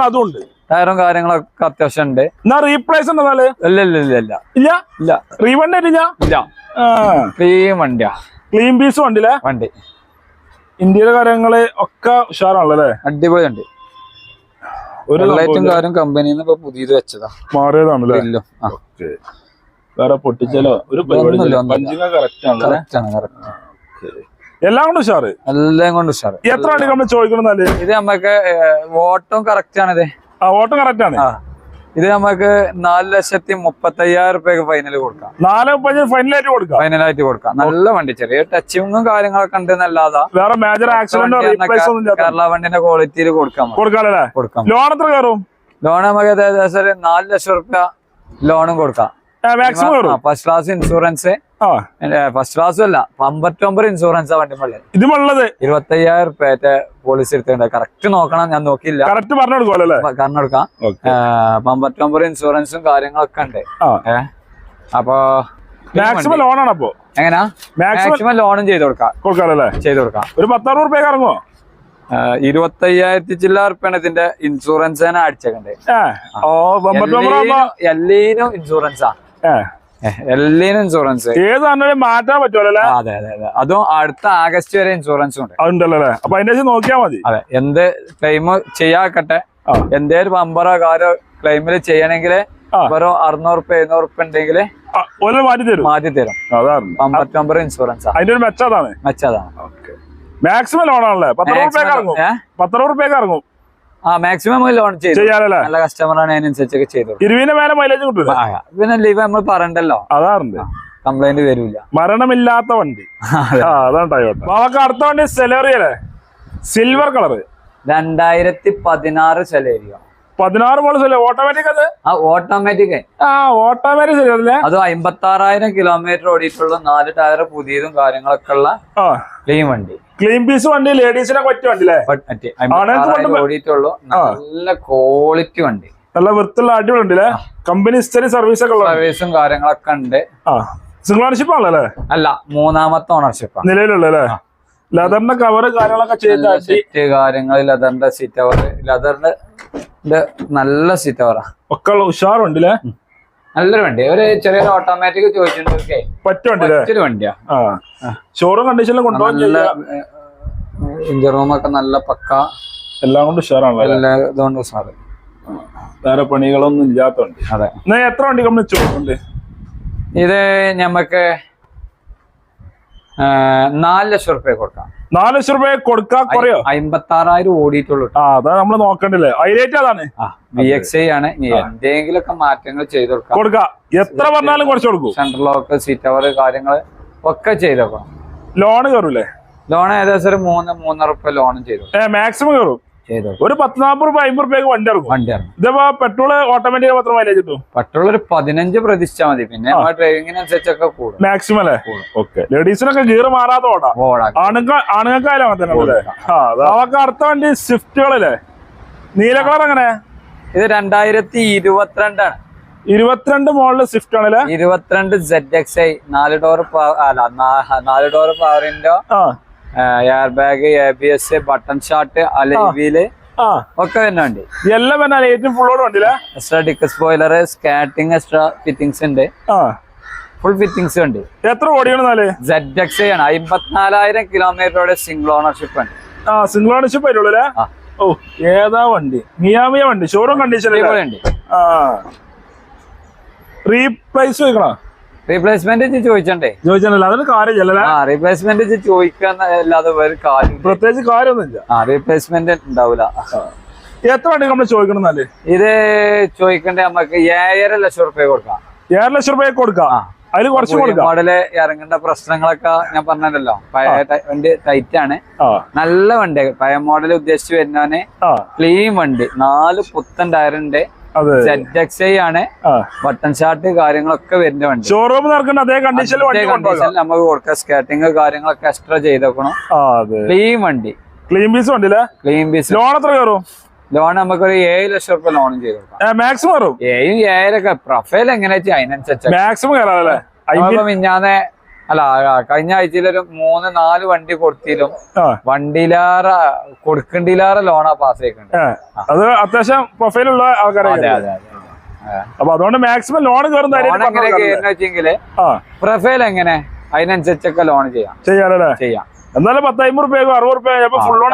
അതും ഉണ്ട്? ടയറും കാര്യങ്ങളൊക്കെ അത്യാവശ്യം ഉണ്ട്. എന്നാ റീപ്ലേസ് ഉണ്ടെന്നാൽ ഇല്ല ഇല്ല ഇല്ല ഇല്ല ഇല്ല. ഇല്ല? റീവണ്ട് ഇല്ല? ക്ലീൻ വണ്ടിയാ. ക്ലീൻ പീസ് വണ്ടിയിലെ വണ്ടി. ഇന്ത്യയിലെ കാര്യങ്ങൾ ഒക്കെ ഉഷാറാണല്ലേ അടിപൊളി വണ്ടി. ഒരു ലൈറ്റും. കാര്യം കമ്പനിയിൽ നിന്ന് പുതിയത് വെച്ചതാ. മാറിയതാണല്ലേ. വേറെ പൊട്ടിച്ചാലോ? ഒരു എല്ലാം കൊണ്ട് ഉഷാറ്? എല്ലാം കൊണ്ട് ഉഷാറ്. എത്ര അടി നമ്മൾ ചോദിക്കണം ഇത് നമുക്ക് ഓട്ടം കറക്റ്റ് ആണ് ആ ഓട്ടം കറക്റ്റ് ആണ്. ആ. ഇത് നമുക്ക് നാല് ലക്ഷത്തി മുപ്പത്തി അയ്യായിരം റുപ്യക്ക് ഫൈനൽ കൊടുക്കാം. നാല് ഫൈനലായിട്ട് കൊടുക്കാം. ഫൈനലായിട്ട് കൊടുക്കാം. നല്ല വണ്ടി ചെറിയ ടച്ചിങ്ങും കാര്യങ്ങളൊക്കെ ഉണ്ട് എന്നല്ലാതെ. വേറെ മേജർ ആക്സിഡന്റ് കേരള വണ്ടിന്റെ ക്വാളിറ്റിയിൽ കൊടുക്കാം. കൊടുക്കാം ലോൺ എത്ര കയറും? ലോൺ നമുക്ക് ഏകദേശം നാല് ലക്ഷം റുപ്യ ലോണും കൊടുക്കാം. ഫസ്റ്റ് ക്ലാസ് ഇൻഷുറൻസ് ഫസ്റ്റ് ക്ലാസ്സും അല്ല. അമ്പത്തൊമ്പത് ഇൻഷുറൻസ് വണ്ടി മുകളിൽ ഇതുമുള്ളത് ഇരുപത്തി അയ്യായിരം റുപ്യത്തെ പോളിസി എടുത്തിട്ടുണ്ട്. കറക്റ്റ് നോക്കണം. ഞാൻ നോക്കിയില്ല. കറക്റ്റ് പറഞ്ഞു കൊടുക്കുമല്ലോ കാരണം എടുക്കാം. അമ്പത്തൊമ്പത് ഇൻഷുറൻസും കാര്യങ്ങളൊക്കെ ഉണ്ട്. അപ്പോ മാക്സിമം ലോണാണ് അപ്പോ? എങ്ങനാ? മാക്സിമം ലോണും ചെയ്ത് കൊടുക്കാം. കൊടുക്കാറല്ലേ ചെയ്ത് കൊടുക്കാം. ഒരു പത്തറുപത് റുപ്യ ഇറങ്ങുമോ ഇരുപത്തി അയ്യായിരത്തി ചില്ലാ റുപ്യാണ് ഇതിന്റെ ഇൻഷുറൻസ് തന്നെ അടിച്ചേക്കണ്ടേ. പത്തൊമ്പത് ഇൻഷുറൻസാ ഏ ഇൻഷുറൻസ് ഏത് മാറ്റാൻ പറ്റുമല്ലോ അതെ അതെ അതെ. അതും അടുത്ത ആഗസ്റ്റ് വരെ ഇൻഷുറൻസ് ഉണ്ട്. അതുണ്ടല്ലോ അപ്പൊ അതിന്റെ ശേഷം നോക്കിയാ മതി. അതെ എന്ത് ക്ലെയിം ചെയ്യാക്കട്ടെ. എന്തേലും പമ്പറോ കാരോ ക്ലെയിമിൽ ചെയ്യണമെങ്കിൽ. വെറും അറുന്നൂറ് റുപ്യ എഴുന്നൂറ് റുപ്യ ഉണ്ടെങ്കിൽ മാറ്റി തരും. മാറ്റി തരും അമ്പത്തൊമ്പത് ഇൻഷുറൻസാ അതിന്റെ ഒരു മെച്ചം അതാണ് മെച്ചതാണ് മാക്സിമം ലോണാണല്ലേ പത്തറുപത് റുപ്യക്ക് ഇറങ്ങും? പത്തറുപത് റുപ്യക്ക് ഇറങ്ങും. മാക്സിമം ലോൺ ചെയ്തു. നല്ല കസ്റ്റമറാണ് അതിനനുസരിച്ചൊക്കെ ചെയ്തു. മേലെ മൈലേജ് കിട്ടൂല? പിന്നെ ലീവ് നമ്മൾ പറയണ്ടല്ലോ. അതാറുണ്ട്. കംപ്ലൈന്റ് വരില്ല മരണമില്ലാത്ത വണ്ടി. അതാണ് അടുത്ത വണ്ടി സെലേറിയല്ലേ സിൽവർ കളർ രണ്ടായിരത്തി പതിനാറ് സെലേരിയോ പതിനാറ് മോഡൽ ഓട്ടോമാറ്റിക് അത്? ആ ഓട്ടോമാറ്റിക് ആ ഓട്ടോമാറ്റിക് അല്ലേ? അത് അമ്പത്തി ആറായിരം കിലോമീറ്റർ ഓടിയിട്ടുള്ള നാല് ടയർ പുതിയതും കാര്യങ്ങളൊക്കെ ഉള്ള ക്ലീൻ വണ്ടി. ക്ലീൻ പീസ് വണ്ടി ലേഡീസിനെ പറ്റിയ വണ്ടി ഓടിയിട്ടുള്ളൂ. നല്ല ക്വാളിറ്റി വണ്ടി. നല്ല വൃത്തിയുള്ള അടിപൊളി ഉണ്ട് കമ്പനി ഹിസ്റ്ററി സർവീസ് ഒക്കെ സർവീസും കാര്യങ്ങളൊക്കെ ഉണ്ട്. സിംഗിൾ ഓണർഷിപ്പ് ആണല്ലേ അല്ല? മൂന്നാമത്തെ ഓണർഷിപ്പ് നിലവിലുള്ള അല്ലേ? ലെതറിന്റെ കവർ കാര്യങ്ങളൊക്കെ ചെയ്ത് സീറ്റ് കാര്യങ്ങൾ ലെതറിന്റെ സീറ്റ് കവർ ലെതറിന്റെ നല്ല സീറ്റ് കവറാ ഒക്കെ ഉള്ള ഉഷാറുണ്ട് അല്ലേ? നല്ലൊരു വണ്ടി. ഒരു ചെറിയൊരു ഓട്ടോമാറ്റിക് ചോദിച്ചിട്ടുണ്ട് വണ്ടിയാ. ആ. ഷോറൂം കണ്ടീഷനിൽ കൊണ്ടുപോകാൻ നല്ല ചെയ്യാം? ഇഞ്ചർ റൂമൊക്കെ നല്ല പക്ക. എല്ലാം കൊണ്ട് ഉഷാറാണല്ലോ എല്ലാ ഇതുകൊണ്ട് സാറ് വേറെ പണികളൊന്നും ഇല്ലാത്ത വണ്ടി. അതെ. എത്ര വണ്ടി കമ്പനി ചോദിക്കുന്നുണ്ട് ഇത് ഞമ്മക്ക് നാല് ലക്ഷം റുപ്യ കൊടുക്കാം. നാല് ലക്ഷം റുപ്യ കൊടുക്കാൻ കുറയോ? അമ്പത്തി ആറായിരം ഓടിയിട്ടുള്ളൂ അതാ നമ്മൾ നോക്കണ്ടില്ലേ? ഹൈലൈറ്റ് അതാണ്. വി എക്സ് ഐ ആണ്. എന്തെങ്കിലും ഒക്കെ മാറ്റങ്ങൾ ചെയ്ത് കൊടുക്കാം. കൊടുക്കാം. എത്ര പറഞ്ഞാലും കുറച്ച് കൊടുക്കും. സെൻട്രൽ ലോക്ക് സീറ്റ് അവർ കാര്യങ്ങൾ ഒക്കെ ചെയ്ത് കൊടുക്കാം ലോണ് കയറൂലേ ലോൺ ഏകദേശം ഒരു മൂന്ന് മൂന്നര റുപ്യ ലോണും ചെയ്തു മാക്സിമം കയറും. ഒരു പത്ത് നാൽപ്പത് രൂപ അമ്പത് രൂപയ്ക്ക് വണ്ടി ഇറങ്ങും. വണ്ടി ഇറങ്ങും. ഇതിപ്പോ പെട്രോൾ ഓട്ടോമാറ്റിക് പത്ര മൈലേജ് കിട്ടും? പെട്രോൾ ഒരു പതിനഞ്ച് പ്രതിഷ്ഠ മതി. പിന്നെ ഡ്രൈവിംഗിനനുസരിച്ചൊക്കെ കൂടും. മാക്സിമം അല്ലേ? ഓക്കെ ലേഡീസിനൊക്കെ ഗീർ മാറാതെ ഓടാം. ആണുങ്ങൾ ആണുങ്ങൾക്കായാലും അങ്ങനെ തന്നെ അല്ലേ? ആ അതാ. അവർക്ക് അടുത്ത വണ്ടി സ്വിഫ്റ്റുകളല്ലേ? നീല കളർ അങ്ങനെ ഇത് രണ്ടായിരത്തി ഇരുപത്തിരണ്ടാണ്. ഇരുപത്തിരണ്ട് മോഡൽ സ്വിഫ്റ്റ് ആണല്ലേ ഇരുപത്തിരണ്ട് സെഡ് എക്സ് ഐ നാല് ഡോർ അല്ല നാല് ഡോർ പവറിന്റെ air bag A B S button shut അലൈവിൽ ആ. ഒക്കെ തന്നെ ഉണ്ട് എല്ലാം പിന്നെ ഏറ്റവും ഫുള്ളോട് വണ്ടിയില്ലേ എക്സ്ട്രാ ഡിക്ക് സ്പോയിലർ സ്കാറ്റിംഗ് എക്സ്ട്രാ ഫിറ്റിംഗ്സ് ഉണ്ട്. ഫുൾ ഫിറ്റിംഗ്സ് ഉണ്ട്. എത്ര ഓടിയണെന്നാൽ സെഡ് എക്സ് ആണ്. അമ്പത്തിനാലായിരം കിലോമീറ്ററോടെ സിംഗിൾ ഓണർഷിപ്പ് ഉണ്ട്. ആ സിംഗിൾ ഓണർഷിപ്പ് വരുള്ളൂ അല്ലേ. ഓ ഏതാ വണ്ടി? മിയാമിയ വണ്ടി. ഷോറൂം കണ്ടീഷൻ ഉണ്ട് ആ. റീപ്രൈസ് ചോദിക്കണോ? റീപ്ലേസ്മെന്റ് ചോദിച്ചണ്ടേ. ചോദിച്ചാലല്ല അതൊരു ആ റീപ്ലേസ്മെന്റ് അല്ലാതെ വേറെ കാര്യം പ്രത്യേകിച്ച് കാര്യമൊന്നുമില്ല. ആ റീപ്ലേസ്മെന്റ് ഉണ്ടാവില്ല എത്ര വണ്ടി നമ്മൾ ചോദിക്കണമെന്നാൽ ഇത് ചോദിക്കണ്ടേ നമുക്ക് ഏഴര ലക്ഷം റുപ്യ കൊടുക്കാം. ഏഴര ലക്ഷം റുപ്യ കൊടുക്കാം. അതിൽ കുറച്ച് കൊടുക്കാം. മോഡൽ ഇറങ്ങേണ്ട പ്രശ്നങ്ങളൊക്കെ ഞാൻ പറഞ്ഞല്ലോ. പഴയ വണ്ടി ടൈറ്റ് ആണ്. നല്ല വണ്ടി പഴയ മോഡൽ ഉദ്ദേശിച്ച് വരുന്നവന് ക്ലീൻ വണ്ടി. നാല് പുത്തൻ ടയറുണ്ട് ആണ്. ബട്ടൺ ഷാർട്ട് കാര്യങ്ങളൊക്കെ വരുന്ന വണ്ടി. ഷോറൂം നടക്കുന്ന അതേ കണ്ടീഷനിൽ വണ്ടി കൊണ്ടുപോകാം. കണ്ടീഷനിൽ നമുക്ക് കൊടുക്കാം. സ്കാറ്റിങ് കാര്യങ്ങളൊക്കെ എക്സ്ട്രാ ചെയ്തേക്കണം. അതെ. ക്ലീൻ വണ്ടി. ക്ലീൻ പീസ് വണ്ടിയില്ലേ ക്ലീൻ പീസ് ലോൺ എത്ര കയറും? ലോൺ നമുക്കൊരു ഏഴ് ലക്ഷം റുപ്യ ലോണും ചെയ്ത് കൊടുക്കാം. മാക്സിമം ഏഴും ഏഴരൊക്കെ. പ്രൊഫൈൽ എങ്ങനെ വെച്ചാൽ അതിനനുസരിച്ച്. മാക്സിമം മിഞ്ഞാന്നെ അല്ല കഴിഞ്ഞ കഴിഞ്ഞ ആഴ്ചയിലൊരു മൂന്ന് നാല് വണ്ടി കൊടുത്തിലും വണ്ടിയിലാറ കൊടുക്കണ്ടിലാറ ലോണാ പാസ് ആയിട്ടുണ്ട്. അത് അത്യാവശ്യം പ്രൊഫൈലുള്ള ആൾക്കാരെ അതെ അതെ അതെ അപ്പൊ അതുകൊണ്ട് മാക്സിമം ലോൺ കയറുന്ന വെച്ചെങ്കിൽ പ്രൊഫൈൽ എങ്ങനെ? അതിനനുസരിച്ചൊക്കെ ലോൺ ചെയ്യാം. ചെയ്യാനല്ലേ ചെയ്യാം. എന്നാലും പത്ത് അമ്പത് റുപ്യ അറുപത് റുപ്യ ഫുൾ ലോൺ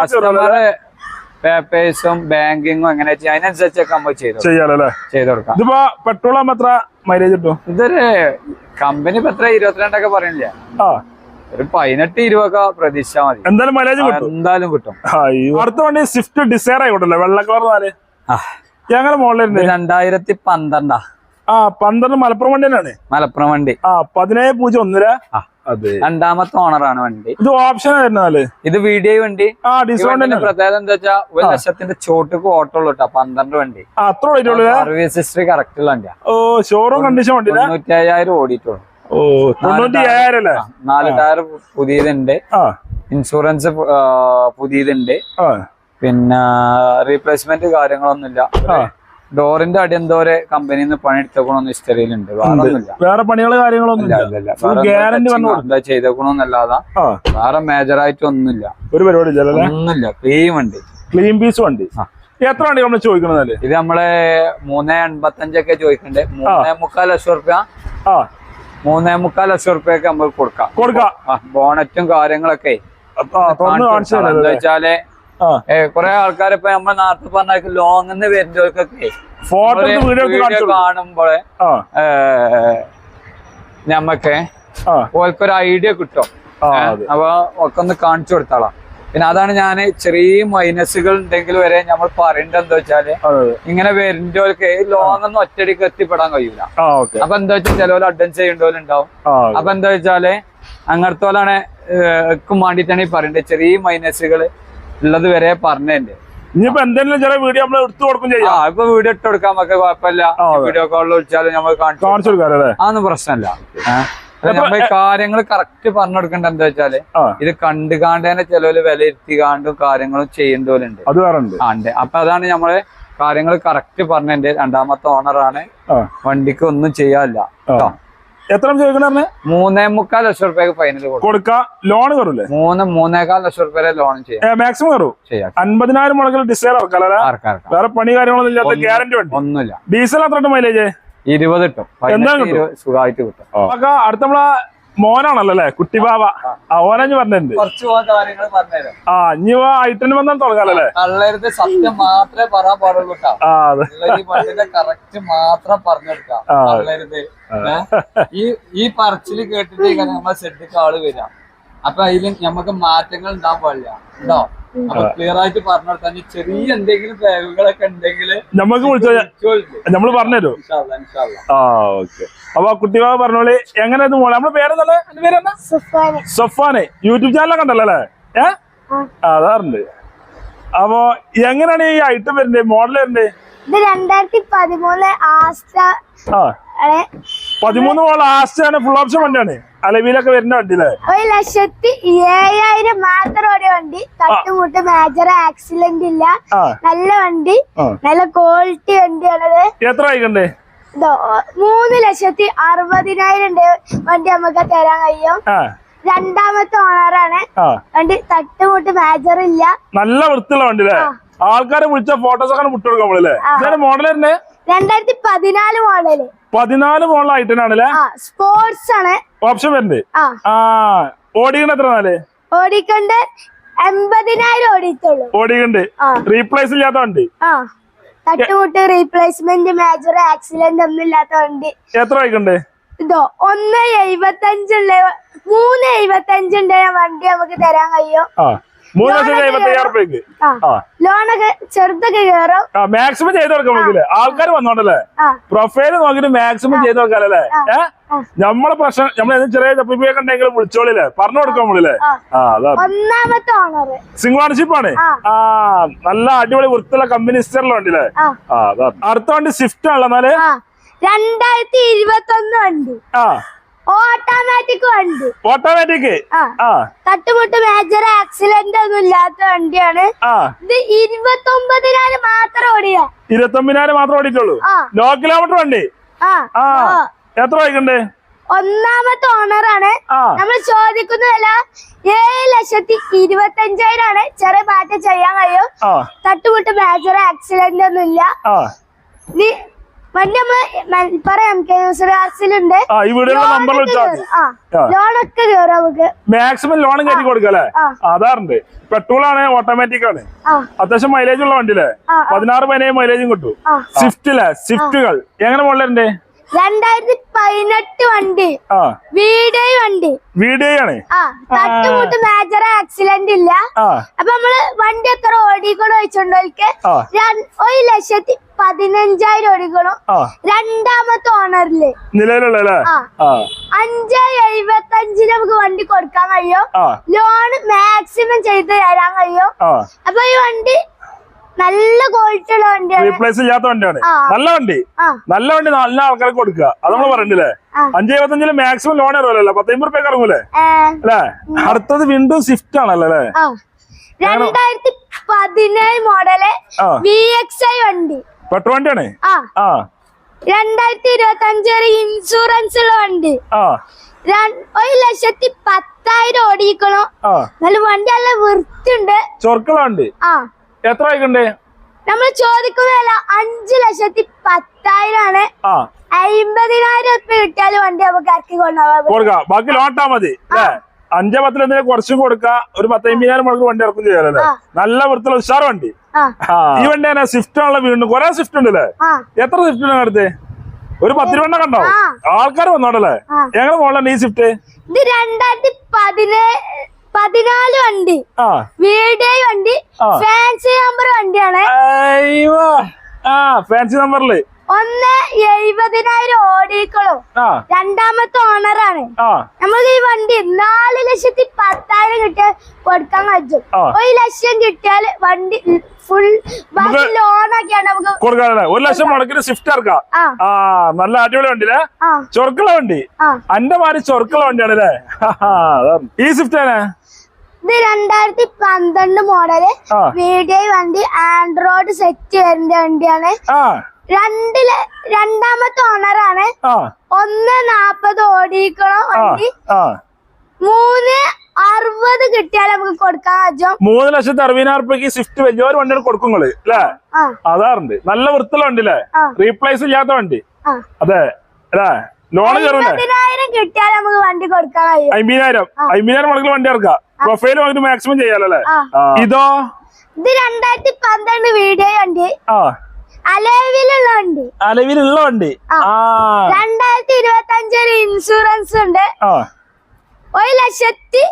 പേപ്പേഴ്സും ബാങ്കിങ്ങും എങ്ങനെ ചെയ്യാം? അതിനനുസരിച്ചൊക്കെ നമ്മൾ ചെയ്തു ചെയ്ത് കൊടുക്കാം. ഇതിപ്പോ പെട്രോൾ എത്ര? മൈലേജ് കിട്ടും ഇതൊരു കമ്പനി ഇപ്പൊ എത്ര ഇരുപത്തിരണ്ടൊക്കെ പറയണില്ലേ ആ. ഒരു പതിനെട്ട് ഇരുപതൊക്കെ പ്രതീക്ഷ മതി. എന്തായാലും മൈലേജ് കിട്ടും. എന്തായാലും കിട്ടും. അടുത്ത വണ്ടി സ്വിഫ്റ്റ് ഡിസൈർ ആയിക്കോട്ടല്ലേ? വെള്ള കളർ നാല് ആ, ഞങ്ങളെ ഇത് മോഡലുണ്ട് രണ്ടായിരത്തി പന്ത്രണ്ടാ. ആ പന്ത്രണ്ട് മലപ്പുറം വണ്ടി തന്നെയാണ്. മലപ്പുറം വണ്ടി. ആ പതിനേഴ് പൂജ്യം ഒന്നര. രണ്ടാമത്തെ ഓണറാണ് വണ്ടി. ഇത് ഓപ്ഷൻ ആയിരുന്നാൽ ഇത് വീഡിയോ വണ്ടി. ആ ഡിസ്കൗണ്ട് പ്രത്യേകത എന്താ വെച്ചാൽ ഒരു ലക്ഷത്തിന്റെ ചോട്ടുക്ക് ഓട്ടോ ഉള്ളൂ കേട്ടോ പന്ത്രണ്ട് വണ്ടി. അത്ര സർവീസ് ഹിസ്റ്ററി കറക്റ്റ് ഉള്ള വണ്ടിയാ. ഓ ഷോറൂം കണ്ടീഷൻ വണ്ടി തൊണ്ണൂറ്റി അയ്യായിരം ഓടിയിട്ടുള്ളൂ. ഓ തൊണ്ണൂറ്റി ഏഴായിരം അല്ലേ നാല് ടയർ പുതിയതുണ്ട്. ഇൻഷുറൻസ് പുതിയതുണ്ട്. പിന്നെ റീപ്ലേസ്മെന്റ് കാര്യങ്ങളൊന്നുമില്ല. ഡോറിന്റെ അടി എന്തോരെ കമ്പനിയിൽ നിന്ന് എടുത്തേക്കണോന്ന് ഹിസ്റ്ററിയിലുണ്ട് വേറെ പണികൾ കാര്യങ്ങളൊന്നും എന്താ എന്താ വേറെ മേജറായിട്ട് ഒന്നുമില്ല. ഒരു പരിപാടി ഒന്നുമില്ല. ക്ലീൻ വണ്ടി. ക്ലീൻ പീസ് വണ്ടി. എത്ര വണ്ടി നമ്മൾ ചോദിക്കണത് ഇത് നമ്മളെ മൂന്നേ എൺപത്തഞ്ചൊക്കെ ചോദിക്കണ്ടേ. മൂന്നേ മുക്കാൽ ലക്ഷം റുപ്യ. മൂന്നേ മുക്കാൽ ലക്ഷം റുപ്യൊക്കെ നമ്മൾ കൊടുക്കാം. കൊടുക്കാം. ബോണറ്റും കാര്യങ്ങളൊക്കെ. എന്താ വെച്ചാൽ കുറെ ആൾക്കാർ ഇപ്പൊ നമ്മൾ നാട്ടിൽ പറഞ്ഞ ലോങ് വരുന്നവർക്കൊക്കെ ഫോട്ടോ കാണുമ്പോഴേ ഞമ്മക്ക് ഓൽക്കൊരു ഐഡിയ കിട്ടും. അപ്പൊ ഒക്കെ ഒന്ന് കാണിച്ചു കൊടുത്താളാം. പിന്നെ അതാണ് ഞാൻ ചെറിയ മൈനസുകൾ ഉണ്ടെങ്കിൽ വരെ നമ്മൾ പറയേണ്ടത് എന്താ വെച്ചാൽ. ഇങ്ങനെ വരുന്നവർക്ക് ലോങ് ഒന്നും ഒറ്റടിക്ക് എത്തിപ്പെടാൻ കഴിയൂല. അപ്പൊ എന്താ വെച്ചാൽ ചിലവർ അഡ്വൻസ് ചെയ്യേണ്ടവരുണ്ടാവും അപ്പൊ എന്താ വെച്ചാൽ അങ്ങനത്തോലാണ് ക്കും വേണ്ടിയിട്ടാണ് ഈ പറയണ്ടത്. ചെറിയ മൈനസുകൾ ഉള്ളത് വരെ പറഞ്ഞതിന്റെ ഇനിയിപ്പോ എന്തെങ്കിലും ചില വീഡിയോ നമ്മൾ എടുത്തു കൊടുക്കും ആ ചെയ്യാം ഇപ്പൊ വീഡിയോ ഇട്ട് കൊടുക്കാൻ നമുക്ക് കുഴപ്പമില്ല. വീഡിയോ കോളിൽ വിളിച്ചാലും നമ്മൾ കാണിച്ചു അതൊന്നും പ്രശ്നമല്ല. നമ്മൾ കാര്യങ്ങൾ കറക്റ്റ് പറഞ്ഞു കൊടുക്കേണ്ട എന്താ വെച്ചാൽ ഇത് ഇത് കണ്ടു കാണ്ടേനെ ചിലവര് വിലയിരുത്തി കാണ്ടും കാര്യങ്ങളും ചെയ്യേണ്ട അത് വേറെ ഉണ്ട്. ഉണ്ട്. അപ്പൊ അതാണ് നമ്മൾ കാര്യങ്ങൾ കറക്റ്റ് പറഞ്ഞതിന്റെ രണ്ടാമത്തെ ഓണറാണ് വണ്ടിക്ക് ഒന്നും ചെയ്യാനില്ല. കേട്ടോ എത്ര ചോദിക്കണേ മൂന്നേ മുക്കാൽ ലക്ഷം റുപ്യക്ക് ഫൈനൽ കൊടുക്കുക കൊടുക്കാം ലോൺ കയറൂലേ മൂന്ന് മൂന്നേക്കാൽ ലക്ഷം റുപ്യ ലോൺ ചെയ്യാം. മാക്സിമം കയറും? ചെയ്യാം. അൻപതിനായിരം മുളകൾ ഡിസൈർ വേറെ പണി കാര്യങ്ങളൊന്നും ഇല്ലാത്ത ഗ്യാരണ്ടി ഉണ്ട് ഒന്നുമില്ല. ഡീസൽ അത്ര മൈലേജ് ഇരുപത് കിട്ടും? സുഖമായിട്ട് കിട്ടും. അടുത്ത നമ്മളെ മോനാണല്ലോ അല്ലേ കുട്ടിബാബ ആ ഓനഞ്ഞ് പറഞ്ഞിട്ടുണ്ട് ആ ഇനി ഐറ്റന് വന്നാൽ തുടങ്ങാലല്ലേ? കള്ളരുത് സത്യം മാത്രമേ പറയാൻ പാടുള്ളൂ ആ അതെ. കറക്റ്റ് മാത്രം പറഞ്ഞെടുക്കാം. കള്ളരുത് ഈ ഈ പറച്ചിൽ കേട്ടിട്ട് നമ്മളെ സെഡിക്ക് ആൾ വരാം. അപ്പൊ അതിൽ നമുക്ക് മാറ്റങ്ങൾ ഉണ്ടാവാൻ പാടില്ല. ഉണ്ടോ? ക്ലിയർ ആയിട്ട് പറഞ്ഞു ചെറിയ എന്തെങ്കിലും ഉണ്ടെങ്കിൽ നമുക്ക് വിളിച്ച? നമ്മൾ പറഞ്ഞല്ലോ ആ ഓക്കെ. അപ്പൊ കുട്ടി ബാബ പറഞ്ഞോളി. എങ്ങനെ ഇത് മോളെ? നമ്മളെ പേരെന്താ എന്റെ സുഫാന്. സഫാനെ. യൂട്യൂബ് ചാനലൊക്കെ ഉണ്ടല്ലോ അല്ലേ? ഏ? അതാറുണ്ട് അപ്പൊ എങ്ങനെയാണ് ഈ ഐറ്റം വരുന്നത്? മോഡൽ വരുന്നത്? ഇത് രണ്ടായിരത്തി പതിമൂന്ന് ആസ്റ്റ ആ. ആണ്. പതിമൂന്ന് മോഡൽ ആസ്റ്റാണ് ഫുൾ ഓപ്ഷൻ വണ്ടിയാണ്. അലവിയിലൊക്കെ വരുന്ന വണ്ടി അല്ലേ ഒരു ലക്ഷത്തി ഏഴായിരം മാത്രം ഒരു വണ്ടി. തട്ടുമുട്ട് മേജർ ആക്സിഡന്റ് ഇല്ല. നല്ല വണ്ടി. നല്ല ക്വാളിറ്റി വണ്ടിയാണത് എത്ര ആയിക്കണ്ടേ? മൂന്ന് ലക്ഷത്തി അറുപതിനായിരം വണ്ടി നമുക്ക് തരാൻ കഴിയും. രണ്ടാമത്തെ ഓണറാണ് വണ്ടി തട്ടുമുട്ട് മേജർ ഇല്ല. നല്ല വൃത്തിയുള്ള വണ്ടി ആൾക്കാരെ വിളിച്ച ഫോട്ടോസ് ഒക്കെ വിട്ടുകൊടുക്കാൻ നമ്മളല്ലേ മോഡൽ രണ്ടായിരത്തി പതിനാല് മോഡൽ പതിനാല് മോളിൽ ഐറ്റനാണല്ലേ സ്പോർട്സ് ആണ്. ഓപ്ഷൻ വരുന്നത് ആ. ഓടിക്കണ്ട എത്ര നാല് ഓടിക്കണ്ട് എൺപതിനായിരം ഓടിയിട്ടുള്ളൂ. ഓടിക്കണ്ട്. റീപ്ലേസ് ഇല്ലാത്ത വണ്ടി? തട്ടുമുട്ട് റീപ്ലേസ്മെന്റ് മേജർ ആക്സിഡന്റ് ഒന്നും ഇല്ലാത്ത വണ്ടി. എത്ര ആയിക്കണ്ട് ഇതോ ഒന്ന് എഴുപത്തഞ്ചുള്ള മൂന്ന് എഴുപത്തഞ്ചുണ്ട് വണ്ടി നമുക്ക് തരാൻ കഴിയും. മൂന്ന് ലക്ഷത്തി ലോണൊക്കെ ചെറുതൊക്കെ കയറും. മാക്സിമം ചെയ്ത് കൊടുക്കാൻ നമുക്കില്ലേ ആൾക്കാർ വന്നോണ്ടല്ലേ? പ്രൊഫൈൽ നോക്കിട്ട് മാക്സിമം ചെയ്ത് കൊടുക്കാല്ലേ ഏ? ആ. നമ്മളെ പ്രശ്നം നമ്മൾ ചെറിയ തപ്പിപ്പൊക്കെ ഉണ്ടെങ്കിൽ വിളിച്ചോളില്ലേ? പറഞ്ഞു കൊടുക്കാൻ നമ്മളില്ലേ ആ. അതാണ്. അതാ ഒന്നാമത്തെ ഓണർ സിംഗ് ഓണർഷിപ്പ് ആണ്. ആ. നല്ല അടിപൊളി വൃത്തിയുള്ള കമ്പനി വണ്ടിയില്ലേ ആ. ആ അതാ അടുത്ത വണ്ടി സ്വിഫ്റ്റ് ആണല്ലോ എന്നാൽ? രണ്ടായിരത്തി ഇരുപത്തി ഒന്ന് വണ്ടി. ആ. ഓട്ടോമാറ്റിക് വണ്ടി. ഓട്ടോമാറ്റിക് തട്ടുമുട്ട് മേജർ ആക്സിഡന്റ് ഒന്നും ഇല്ലാത്ത വണ്ടിയാണ്. ഇത് ഇരുപത്തി ഒമ്പതിനായിരം മാത്രം ഓടിയ ഇരുപത്തൊമ്പതിനായിരം മാത്രം ഓടിയിട്ടുള്ളൂ. നോ ലോ കിലോമീറ്റർ വണ്ടി. എത്ര വൈകണ്ടേ ഒന്നാമത്തെ ഓണറാണ് നമ്മൾ ചോദിക്കുന്ന വില ഏഴ് ലക്ഷത്തി ഇരുപത്തി അഞ്ചായിരമാണ് ചെറിയ മാറ്റം ചെയ്യാൻ കഴിയും. തട്ടുമുട്ട് മേജർ ആക്സിഡന്റ് ഒന്നും ഇല്ല. വണ്ടി നമ്മൾ കെ ക്ലാസ്സിലുണ്ട് ആ ഈ നമ്പർ വിളിച്ചാൽ. ലോണൊക്കെ കയറും നമുക്ക്. മാക്സിമം ലോണും കയറ്റി കൊടുക്കല്ലേ അല്ലേ? ആ. അതാറുണ്ട്. പെട്രോൾ ആണ് ഓട്ടോമാറ്റിക് ആണ്. അത്യാവശ്യം മൈലേജ് ഉള്ള ആ. പതിനാറ് പതിനേഴ് മൈലേജും കിട്ടും. സ്വിഫ്റ്റിലെ സ്വിഫ്റ്റുകൾ എങ്ങനെ മോളിലുണ്ട് രണ്ടായിരത്തി പതിനെട്ട് വണ്ടി വീടേ വണ്ടി. വീഡേ ആണ്. തട്ടുമുട്ട് മേജർ ആക്സിഡന്റ് ഇല്ല. അപ്പൊ നമ്മൾ വണ്ടി എത്ര ഓടിക്കണം വെച്ചോണ്ടോൽക്ക് ആ. ഒരു ലക്ഷത്തി പതിനഞ്ചായിരം ഓടിക്കണം. രണ്ടാമത്തെ ഓണറിൽ നിലവിലുള്ള അഞ്ച് എഴുപത്തി അഞ്ചിന് നമുക്ക് വണ്ടി കൊടുക്കാൻ കഴിയും. ലോൺ മാക്സിമം ചെയ്ത് തരാൻ കഴിയും. അപ്പൊ ഈ വണ്ടി നല്ല ക്വാളിറ്റി ഉള്ള വണ്ടിയാണ്. റീപ്ലേസ് ചെയ്യാത്ത വണ്ടിയാണ്. നല്ല വണ്ടി. നല്ല വണ്ടി നല്ല ആൾക്കാർക്ക് കൊടുക്കുക. അത് നമ്മൾ പറഞ്ഞില്ലേ അഞ്ചു എഴുപത്തഞ്ചിൽ മാക്സിമം ലോൺ ഇറങ്ങുമല്ലോ? പത്തമ്പത് റുപ്യ ഇറങ്ങൂലേ? അല്ലേ? അടുത്തത് വീണ്ടും സ്വിഫ്റ്റ് ആണല്ലോ അല്ലേ? രണ്ടായിരത്തി പതിനേഴ് മോഡൽ. വി എക്സ് ഐ വണ്ടി. പെട്രോൾ വണ്ടിയാണ്? ആ. രണ്ടായിരത്തി ഇരുപത്തി അഞ്ച് വരെ ഇൻഷുറൻസ് ഉള്ള വണ്ടി. ഒരു ലക്ഷത്തി പത്തായിരം ഓടിക്കണം നല്ല വണ്ടി നല്ല വൃത്തിയുണ്ട്. ചൊർക്കള വണ്ടി. ആ. എത്ര വൈകുണ്ട് നമ്മൾ ചോദിക്കുന്ന വില അഞ്ചു ലക്ഷത്തി പത്തായിരാണ്. അമ്പതിനായിരം ഉറുപ്പ കിട്ടിയാലും വണ്ടി നമുക്ക് ഇറക്കി കൊണ്ടുപോകാൻ പറ്റും. കൊടുക്കാം. ബാക്കി ലോട്ടാ മതി. അഞ്ചേ പത്തിൽ എന്തെങ്കിലും കുറച്ചും കൊടുക്ക? ഒരു പത്തമ്പതിനായിരം മുടക്ക് വണ്ടി ഇറക്കും ചെയ്യാലല്ലേ. നല്ല വൃത്തിയുള്ള ഉഷാർ വണ്ടി. ഈ വണ്ടി തന്നെ സ്വിഫ്റ്റ് ആണല്ലോ വീണ്ടും. കൊറേ സ്വിഫ്റ്റ് ഉണ്ടല്ലേ എത്ര സ്വിഫ്റ്റ് ഉണ്ട് അടുത്ത്? ഒരു പത്തിരുവണ്ണ കണ്ടോ ആ. ആൾക്കാർ വന്നോട്ടല്ലേ ഞങ്ങൾ മോളാണ് ഈ സ്വിഫ്റ്റ് ഇത് രണ്ടായിരത്തി പതിനേ പതിനാല് വണ്ടി. വീഡിയോ വണ്ടി ഫാൻസി നമ്പർ വണ്ടിയാണ്. ആ ഫാൻസി നമ്പറിൽ ഒന്ന് എഴുപതിനായിരം ഓടിക്കളും. രണ്ടാമത്തെ ഓണറാണ്. നമ്മൾക്ക് നമുക്ക് ഈ വണ്ടി നാല് ലക്ഷത്തി പത്തായിരം കിട്ടിയാൽ കൊടുക്കാൻ പറ്റും ആ. ഒരു ലക്ഷം കിട്ടിയാൽ വണ്ടി ഫുൾ ലോണൊക്കെയാണ് നമുക്ക് കൊടുക്കാനല്ലേ ഒരു ലക്ഷം മുടക്കിന് സ്വിഫ്റ്റ് ഇറക്കാം. നല്ല അടിപൊളി വണ്ടിയില്ലേ? അല്ലേ ചൊറുക്കുള്ള വണ്ടി. അന്റെ മാതിരി ചൊറുക്കുള്ള വണ്ടിയാണല്ലേ? അല്ലേ ഈ സ്വിഫ്റ്റ് ആണ് ഇത് രണ്ടായിരത്തി പന്ത്രണ്ട് മോഡൽ വീഡിയോ വണ്ടി ആൻഡ്രോയിഡ് സെറ്റ് വരുന്ന വണ്ടിയാണ്. ആ രണ്ട് ല- രണ്ടാമത്തെ ഓണറാണ് ഒന്ന് നാപ്പത് ഓടിക്കണം വണ്ടി? മൂന്ന് അറുപത് കിട്ടിയാൽ നമുക്ക് കൊടുക്കാൻ പറ്റും മൂന്ന് ലക്ഷത്തി അറുപതിനായിരം റുപ്യക്ക് സ്വിഫ്റ്റ് വലിയ വണ്ടിയാണ് കൊടുക്കും നിങ്ങൾ അല്ലേ അതാറുണ്ട്. നല്ല വൃത്തിയുള്ള വണ്ടി അല്ലേ റീപ്ലേസ് ഇല്ലാത്ത വണ്ടി. അതെ അല്ലേ ലോണ് കയറൂലേ? പതിനായിരം കിട്ടിയാൽ നമുക്ക് വണ്ടി കൊടുക്കാൻ കഴിയും. അമ്പതിനായിരം. അമ്പതിനായിരം മുടക്കിൽ വണ്ടി ഇറക്കാം പ്രൊഫൈൽ വന്നിട്ട് മാക്സിമം ചെയ്യാലോ അല്ലേ. ഇതോ ഇത് രണ്ടായിരത്തി പന്ത്രണ്ട് വീഡിയോ വണ്ടി ആ അലവിലുള്ള വണ്ടി അലവിലുള്ള വണ്ടി ആ. ആ. രണ്ടായിരത്തി ഇരുപത്തി അഞ്ചൊരു ഇൻഷുറൻസ് ഉണ്ട് ഒരു ലക്ഷത്തി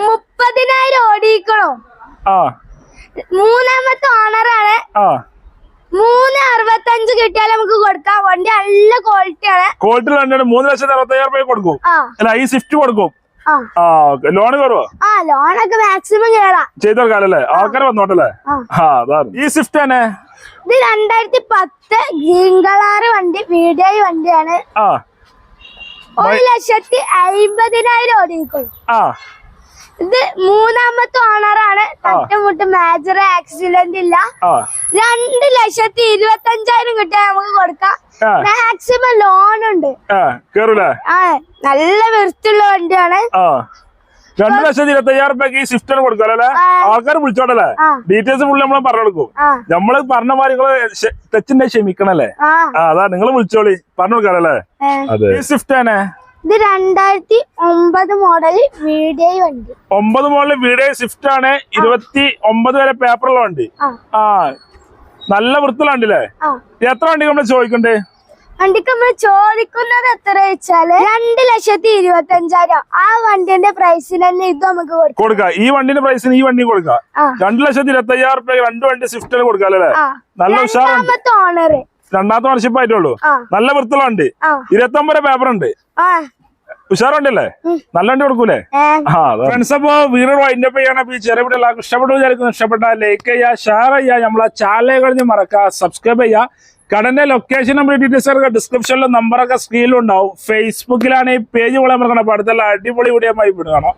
മുപ്പതിനായിരം ഓടിക്കണോ മൂന്നാമത്തെ ഓണറാണ് മൂന്ന് അറുപത്തി അഞ്ച് കിട്ടിയാൽ നമുക്ക് കൊടുക്കാം. വണ്ടി നല്ല ക്വാളിറ്റി ആണ്. ക്വാളിറ്റി വണ്ടിയാണ്. മൂന്ന് ലക്ഷത്തി അറുപത്തയ്യായിരം രൂപ കൊടുക്കും. അല്ല ഈ സ്വിഫ്റ്റ് കൊടുക്കും. ലോൺ കയറുമോ ആ ലോണൊക്കെ മാക്സിമം കേറാം. ചെയ്ത കാലല്ലേ ആൾക്കാർ വന്നോട്ടല്ലേ? ഈ സ്വിഫ്റ്റ് തന്നെ? ഇത് രണ്ടായിരത്തി പത്ത് ഗ്രീൻ കളർ വണ്ടി വീഡിയോ വണ്ടിയാണ്. ഒരു ലക്ഷത്തി അയിമ്പതിനായിരം ഓടിക്കും ഇത് മൂന്നാമത്തെ ഓണറാണ് തട്ടുമുട്ട് മേജർ ആക്സിഡന്റ് ഇല്ല. രണ്ട് ലക്ഷത്തി ഇരുപത്തി അഞ്ചായിരം കിട്ടിയാൽ നമുക്ക് കൊടുക്കാം. മാക്സിമം ലോൺ ഉണ്ട്. ആ. നല്ല വൃത്തിയുള്ള വണ്ടിയാണ്. രണ്ട് ലക്ഷത്തി ഇരുപത്തി അയ്യായിരം റുപ്യക്ക് ഈ സ്വിഫ്റ്റ് കൊടുക്കാം അല്ലേ? ആ. ആൾക്കാർ വിളിച്ചോട്ടല്ലേ ആ. ഡീറ്റെയിൽസ് ഫുള്ള് നമ്മളെ പറഞ്ഞു കൊടുക്കും ആ. നമ്മൾ പറഞ്ഞ കാര്യങ്ങൾ തെച്ചിന്റെ ക്ഷമിക്കണല്ലേ? ആ. ആ അതാ നിങ്ങൾ വിളിച്ചോളി. പറഞ്ഞു കൊടുക്കാറല്ലേ അതെ. ഈ സ്വിഫ്റ്റ് തന്നെ ഇത് രണ്ടായിരത്തി ഒമ്പത് മോഡൽ വീഡിയോ വണ്ടി. ഒമ്പത് മോഡൽ വീഡിയോ സ്വിഫ്റ്റ് ആണ്. ഇരുപത്തി ഒമ്പത് വരെ പേപ്പറുള്ള വണ്ടി. ആ. നല്ല ആ. എത്ര വണ്ടി നമ്മൾ ചോദിക്കണ്ടേ? വണ്ടിക്ക് നമ്മൾ ചോദിക്കുന്നത് എത്ര വെച്ചാൽ രണ്ട് ലക്ഷത്തി ഇരുപത്തി അഞ്ചായിരം ആ വണ്ടിന്റെ പ്രൈസിന് തന്നെ ഇത് നമുക്ക് കൊടുക്കാം. കൊടുക്കാം. ഈ വണ്ടിന്റെ പ്രൈസിന് ഈ വണ്ടി കൊടുക്കാം. രണ്ട് ലക്ഷത്തി ഇരുപത്തി അയ്യായിരം റുപ്യ രണ്ട് വണ്ടി സ്വിഫ്റ്റിന് കൊടുക്കാം അല്ലേ? നല്ല ഉഷാറുണ്ട്. രണ്ടാമത്തെ ഓണറ് രണ്ടാമത്തെ വർഷിപ്പ് ആയിട്ടുള്ളൂ. നല്ല വൃത്തിയുള്ള വണ്ടി. ഇരുപത്തി ഒമ്പത് പേപ്പർ ഉണ്ട്. ഉഷാറുണ്ടല്ലേ? നല്ല വണ്ടി കൊടുക്കൂലേ? ആ ഫ്രണ്ട്സ് അപ്പോ വീഡിയോ വൈൻഡപ്പ് ചെയ്യണം ഈ ചെറിയ എല്ലാവർക്കും ഇഷ്ടപ്പെട്ടു വിചാരിക്കുന്നു. ഇഷ്ടപ്പെട്ട ലൈക്ക് ചെയ്യുക ഷെയർ ചെയ്യുക. നമ്മളെ ചാനലുകളിൽ മറക്കുക സബ്സ്ക്രൈബ് ചെയ്യുക. കടന്റെ ലൊക്കേഷൻ നമ്പർ ഡീറ്റെയിൽസ് ഒക്കെ ഡിസ്ക്രിപ്ഷനിലും നമ്പറൊക്കെ സ്ക്രീനിലുണ്ടാവും ഫേസ്ബുക്കിലാണ് ഈ പേജ് പോലെ നമുക്ക് അടുത്തുള്ള അടിപൊളി വീഡിയോ ആയി വിടുകയാണ്